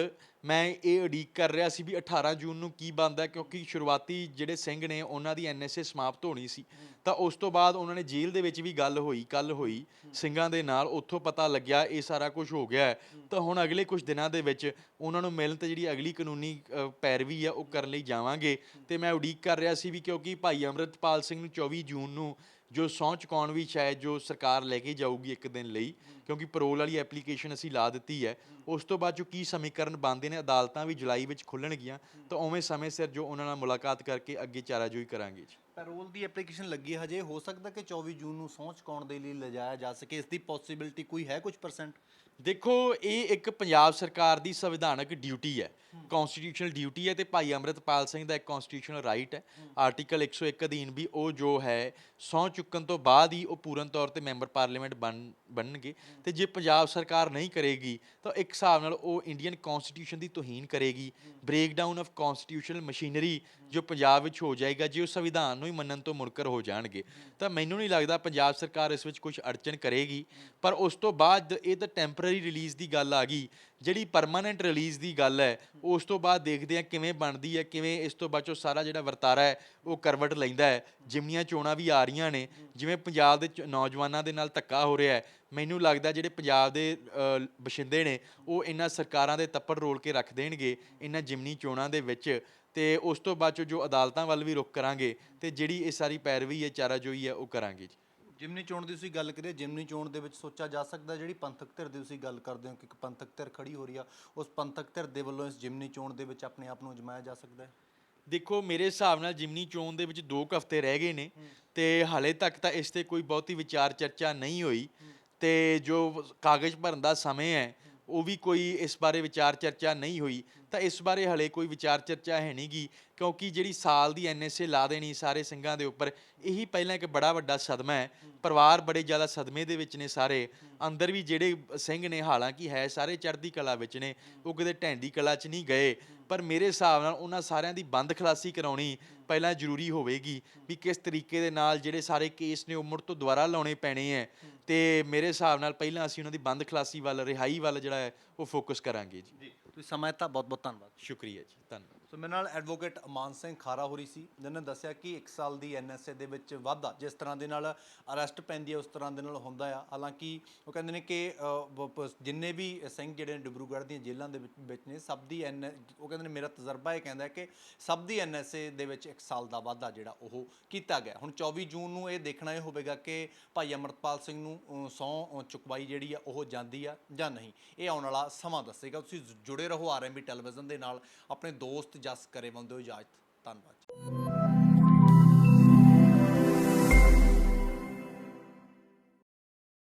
ਮੈਂ ਇਹ ਉਡੀਕ ਕਰ ਰਿਹਾ ਸੀ ਵੀ 18 ਜੂਨ ਨੂੰ ਕੀ ਬਣਦਾ ਹੈ, ਕਿਉਂਕਿ ਸ਼ੁਰੂਆਤੀ ਜਿਹੜੇ ਸਿੰਘ ਨੇ ਉਹਨਾਂ ਦੀ ਐਨਐਸਏ ਸਮਾਪਤ ਹੋਣੀ ਸੀ ਤਾਂ ਉਸ ਤੋਂ ਬਾਅਦ ਉਹਨਾਂ ਨੇ ਜੇਲ੍ਹ ਦੇ ਵਿੱਚ ਵੀ ਗੱਲ ਹੋਈ ਕੱਲ ਹੋਈ ਸਿੰਘਾਂ ਦੇ ਨਾਲ ਉੱਥੋਂ ਪਤਾ ਲੱਗਿਆ ਇਹ ਸਾਰਾ ਕੁਝ ਹੋ ਗਿਆ ਹੈ। ਤਾਂ ਹੁਣ ਅਗਲੇ ਕੁਝ ਦਿਨਾਂ ਦੇ ਵਿੱਚ ਉਹਨਾਂ ਨੂੰ ਮਿਲਣ ਤੇ ਜਿਹੜੀ ਅਗਲੀ ਕਾਨੂੰਨੀ ਅ, ਪੈਰਵੀ ਆ ਉਹ ਕਰਨ ਲਈ ਜਾਵਾਂਗੇ ਤੇ ਮੈਂ ਉਡੀਕ ਕਰ ਰਿਹਾ ਸੀ ਵੀ ਕਿਉਂਕਿ ਭਾਈ ਅਮਰਤਪਾਲ ਸਿੰਘ ਨੂੰ 24 ਜੂਨ ਨੂੰ ਜੋ ਸਹੁੰ ਚੁਕਾਉਣ ਵੀ ਸ਼ਾਇਦ ਜੋ ਸਰਕਾਰ ਲੈ ਕੇ ਜਾਊਗੀ ਇੱਕ ਦਿਨ ਲਈ, ਕਿਉਂਕਿ ਪੈਰੋਲ ਵਾਲੀ ਐਪਲੀਕੇਸ਼ਨ ਅਸੀਂ ਲਾ ਦਿੱਤੀ ਹੈ, ਉਸ ਤੋਂ ਬਾਅਦ ਜੋ ਕੀ ਸਮੀਕਰਨ ਬਣਦੇ ਨੇ, ਅਦਾਲਤਾਂ ਵੀ ਜੁਲਾਈ ਵਿੱਚ ਖੁੱਲਣਗੀਆਂ, ਤਾਂ ਉਵੇਂ ਸਮੇਂ ਸਿਰ ਜੋ ਉਹਨਾਂ ਨਾਲ ਮੁਲਾਕਾਤ ਕਰਕੇ ਅੱਗੇ ਚਾਰਾਜੋਈ ਕਰਾਂਗੇ ਜੀ। ਪੈਰੋਲ ਦੀ ਐਪਲੀਕੇਸ਼ਨ ਲੱਗੀ ਹਜੇ, ਹੋ ਸਕਦਾ ਕਿ 24 ਜੂਨ ਨੂੰ ਸਹੁੰ ਚੁਕਾਉਣ ਦੇ ਲਈ ਲਿਜਾਇਆ ਜਾ ਸਕੇ, ਇਸ ਦੀ ਪੋਸਿਬਿਲਿਟੀ ਕੋਈ ਹੈ ਕੁਝ ਪਰਸੈਂਟ ਦੇਖੋ, ਇਹ ਇੱਕ ਪੰਜਾਬ ਸਰਕਾਰ ਦੀ ਸੰਵਿਧਾਨਕ ਡਿਊਟੀ ਹੈ। ਕਨਸਟੀਟਿਊਸ਼ਨਲ ਡਿਊਟੀ ਹੈ ਤੇ ਭਾਈ ਅਮਰਤਪਾਲ ਸਿੰਘ ਦਾ ਇੱਕ ਕਨਸਟੀਟਿਊਸ਼ਨਲ ਰਾਈਟ ਹੈ। ਆਰਟੀਕਲ 101 ਅਧੀਨ ਵੀ ਉਹ ਜੋ ਹੈ, ਸਹੁੰ ਚੁੱਕਣ ਤੋਂ ਬਾਅਦ ਹੀ ਉਹ ਪੂਰਨ ਤੌਰ ਤੇ ਮੈਂਬਰ ਪਾਰਲੀਮੈਂਟ ਬਣ, ਬਣਨਗੇ। ਤੇ ਜੇ ਪੰਜਾਬ ਸਰਕਾਰ ਨਹੀਂ ਕਰੇਗੀ, ਤਾਂ ਇੱਕ ਹਿਸਾਬ ਨਾਲ ਉਹ ਇੰਡੀਅਨ ਕਨਸਟੀਟਿਊਸ਼ਨ ਦੀ ਤੋਹੀਨ ਕਰੇਗੀ। ਬ੍ਰੇਕਡਾਊਨ ਆਫ ਕਨਸਟੀਟਿਊਸ਼ਨਲ ਮਸ਼ੀਨਰੀ ਜੋ ਪੰਜਾਬ ਵਿੱਚ ਹੋ ਜਾਏਗਾ, ਜੇ ਉਹ ਸੰਵਿਧਾਨ ਨੂੰ ਹੀ ਮੰਨਣ ਤੋਂ ਮੁਨਕਰ ਹੋ ਜਾਣਗੇ। ਤਾਂ ਮੈਨੂੰ ਨਹੀਂ ਲੱਗਦਾ ਪੰਜਾਬ ਸਰਕਾਰ ਇਸ ਵਿੱਚ ਕੁਝ ਅੜਚਨ ਕਰੇਗੀ। ਪਰ ਉਸ ਤੋਂ ਬਾਅਦ ਇਹ ਤਾਂ ਟੈਂਪਰੇਰੀ ਰਿਲੀਜ਼ ਦੀ ਗੱਲ ਆ ਗਈ ਜਿਹੜੀ ਪਰਮਾਨੈਂਟ ਰਿਲੀਜ਼ ਦੀ ਗੱਲ ਹੈ ਉਸ ਤੋਂ ਬਾਅਦ ਦੇਖਦੇ ਆ ਕਿਵੇਂ ਬਣਦੀ ਹੈ ਕਿਵੇਂ ਇਸ ਤੋਂ ਬਾਅਦ ਚੋਂ ਸਾਰਾ ਜਿਹੜਾ ਵਰਤਾਰਾ ਹੈ ਉਹ ਕਰਵਟ ਲੈਂਦਾ ਹੈ। ਜਿਮਨੀਆਂ ਚੋਣਾਂ ਵੀ ਆ ਰਹੀਆਂ ਨੇ ਜਿਵੇਂ ਪੰਜਾਬ ਦੇ ਨੌਜਵਾਨਾਂ ਦੇ ਨਾਲ ਧੱਕਾ ਹੋ ਰਿਹਾ ਹੈ ਮੈਨੂੰ ਲੱਗਦਾ ਜਿਹੜੇ ਪੰਜਾਬ ਦੇ ਅ, ਬਸ਼ਿੰਦੇ ਨੇ ਉਹ ਇਹਨਾਂ ਸਰਕਾਰਾਂ ਦੇ ਤੱਪੜ ਰੋਲ ਕੇ ਰੱਖ ਦੇਣਗੇ ਇਹਨਾਂ ਜਿਮਨੀ ਚੋਣਾਂ ਦੇ ਵਿੱਚ ਤੇ ਉਸ ਤੋਂ ਬਾਅਦ ਚੋਂ ਜੋ ਅਦਾਲਤਾਂ ਵੱਲ ਵੀ ਰੁਖ ਕਰਾਂਗੇ ਤੇ ਜਿਹੜੀ ਇਹ ਸਾਰੀ ਪੈਰਵੀ ਹੈ ਚਾਰਾਜੋਈ ਹੈ ਉਹ ਕਰਾਂਗੇ ਜੀ। ਜਿਮਨੀ ਚੋਣ ਦੀ ਤੁਸੀਂ ਗੱਲ ਕਰੀਏ ਜਿਮਨੀ ਚੋਣ ਦੇ ਵਿੱਚ ਸੋਚਿਆ ਜਾ ਸਕਦਾ ਜਿਹੜੀ ਪੰਥਕ ਧਿਰ ਦੀ ਤੁਸੀਂ ਗੱਲ ਕਰਦੇ ਹੋ ਕਿ ਇੱਕ ਪੰਥਕ ਧਿਰ ਖੜੀ ਹੋ ਰਹੀ ਆ ਉਸ ਪੰਥਕ ਧਿਰ ਦੇ ਵੱਲੋਂ ਇਸ ਜਿਮਨੀ ਚੋਣ ਦੇ ਵਿੱਚ ਆਪਣੇ ਆਪ ਨੂੰ ਅਜਮਾਇਆ ਜਾ ਸਕਦਾ ਹੈ? ਦੇਖੋ ਮੇਰੇ ਹਿਸਾਬ ਨਾਲ ਜਿਮਨੀ ਚੋਣ ਦੇ ਵਿੱਚ 2 ਹਫ਼ਤੇ ਰਹਿ ਗਏ ਨੇ ਤੇ ਹਾਲੇ ਤੱਕ ਤਾਂ ਇਸ ਤੇ ਕੋਈ ਬਹੁਤੀ ਵਿਚਾਰ ਚਰਚਾ ਨਹੀਂ ਹੋਈ ਤੇ ਜੋ ਕਾਗਜ਼ ਭਰਨ ਦਾ ਸਮੇਂ ਹੈ ਉਹ ਵੀ ਕੋਈ ਇਸ ਬਾਰੇ ਵਿਚਾਰ ਚਰਚਾ ਨਹੀਂ ਹੋਈ, ਤਾਂ ਇਸ ਬਾਰੇ ਹਲੇ ਕੋਈ ਵਿਚਾਰ ਚਰਚਾ ਹੈ ਨਹੀਂਗੀ ਕਿਉਂਕਿ ਜਿਹੜੀ ਸਾਲ ਦੀ ਐਨਐਸਏ ਲਾ ਦੇਣੀ ਸਾਰੇ ਸਿੰਘਾਂ ਦੇ ਉੱਪਰ, ਇਹੀ ਪਹਿਲਾਂ ਇੱਕ ਬੜਾ ਵੱਡਾ ਸਦਮਾ ਹੈ। ਪਰਿਵਾਰ ਬੜੇ ਜ਼ਿਆਦਾ ਸਦਮੇ ਦੇ ਵਿੱਚ ਨੇ ਸਾਰੇ, ਅੰਦਰ ਵੀ ਜਿਹੜੇ ਸਿੰਘ ਨੇ ਹਾਲਾਂਕਿ ਹੈ, ਸਾਰੇ ਚੜ੍ਹਦੀ ਕਲਾ ਵਿੱਚ ਨੇ, ਉਹ ਕਿਤੇ ਢੈਂਦੀ ਕਲਾ 'ਚ ਨਹੀਂ ਗਏ। ਪਰ ਮੇਰੇ ਹਿਸਾਬ ਨਾਲ ਉਹਨਾਂ ਸਾਰਿਆਂ ਦੀ ਬੰਦ ਖਲਾਸੀ ਕਰਾਉਣੀ ਪਹਿਲਾਂ ਜ਼ਰੂਰੀ ਹੋਵੇਗੀ ਵੀ ਕਿਸ ਤਰੀਕੇ ਦੇ ਨਾਲ ਜਿਹੜੇ ਸਾਰੇ ਕੇਸ ਨੇ ਉਹ ਮੁੜ ਤੋਂ ਦੁਬਾਰਾ ਲਾਉਣੇ ਪੈਣੇ ਹੈ ਤੇ ਮੇਰੇ ਹਿਸਾਬ ਨਾਲ ਪਹਿਲਾਂ ਅਸੀਂ ਉਹਨਾਂ ਦੀ ਬੰਦ ਖਲਾਸੀ ਵੱਲ, ਰਿਹਾਈ ਵੱਲ ਜਿਹੜਾ ਹੈ, ਉਹ ਫੋਕਸ ਕਰਾਂਗੇ ਜੀ। ਤੁਸੀਂ ਸਮਾਂ ਦਿੱਤਾ? ਬਹੁਤ ਬਹੁਤ ਧੰਨਵਾਦ। ਸ਼ੁਕਰੀਆ ਜੀ ਧੰਨਵਾਦ। ਸੋ ਮੇਰੇ ਨਾਲ ਐਡਵੋਕੇਟ ਅਮਾਨ ਸਿੰਘ ਖਾਰਾ ਹੋਰੀ ਸੀ ਜਿਨ੍ਹਾਂ ਨੇ ਦੱਸਿਆ ਕਿ 1 ਸਾਲ ਦੀ ਐਨਐਸਏ ਦੇ ਵਿੱਚ ਵਾਧਾ ਜਿਸ ਤਰ੍ਹਾਂ ਦੇ ਨਾਲ ਅਰੈਸਟ ਪੈਂਦੀ ਹੈ ਉਸ ਤਰ੍ਹਾਂ ਦੇ ਨਾਲ ਹੁੰਦਾ ਆ। ਹਾਲਾਂਕਿ ਉਹ ਕਹਿੰਦੇ ਨੇ ਕਿ ਜਿੰਨੇ ਵੀ ਸਿੰਘ ਜਿਹੜੇ ਨੇ ਡਿਬਰੂਗੜ੍ਹ ਦੀਆਂ ਜੇਲ੍ਹਾਂ ਦੇ ਵਿੱਚ ਵਿੱਚ ਨੇ ਸਭ ਦੀ ਐਨ ਉਹ ਕਹਿੰਦੇ ਨੇ ਮੇਰਾ ਤਜਰਬਾ ਇਹ ਕਹਿੰਦਾ ਕਿ ਸਭ ਦੀ ਐਨਐਸਏ ਦੇ ਵਿੱਚ 1 ਸਾਲ ਦਾ ਵਾਧਾ ਜਿਹੜਾ ਉਹ ਕੀਤਾ ਗਿਆ। ਹੁਣ 24 ਜੂਨ ਨੂੰ ਇਹ ਦੇਖਣਾ ਇਹ ਹੋਵੇਗਾ ਕਿ ਭਾਈ ਅਮਰਤਪਾਲ ਸਿੰਘ ਨੂੰ ਸੌ ਚੁਕਵਾਈ ਜਿਹੜੀ ਆ ਉਹ ਜਾਂਦੀ ਆ ਜਾਂ ਨਹੀਂ। ਇਹ ਆਉਣ ਵਾਲਾ ਸਮਾਂ ਦੱਸੇਗਾ। ਤੁਸੀਂ ਜੁੜੇ ਰਹੋ ਆਰਐਮਬੀ ਟੈਲੀਵਿਜ਼ਨ ਦੇ ਨਾਲ। ਆਪਣੇ ਦੋਸਤ ਜਸ ਕਰੇ ਬੰਦੇ ਹੋ ਇਜਾਜ਼ਤ। ਧੰਨਵਾਦ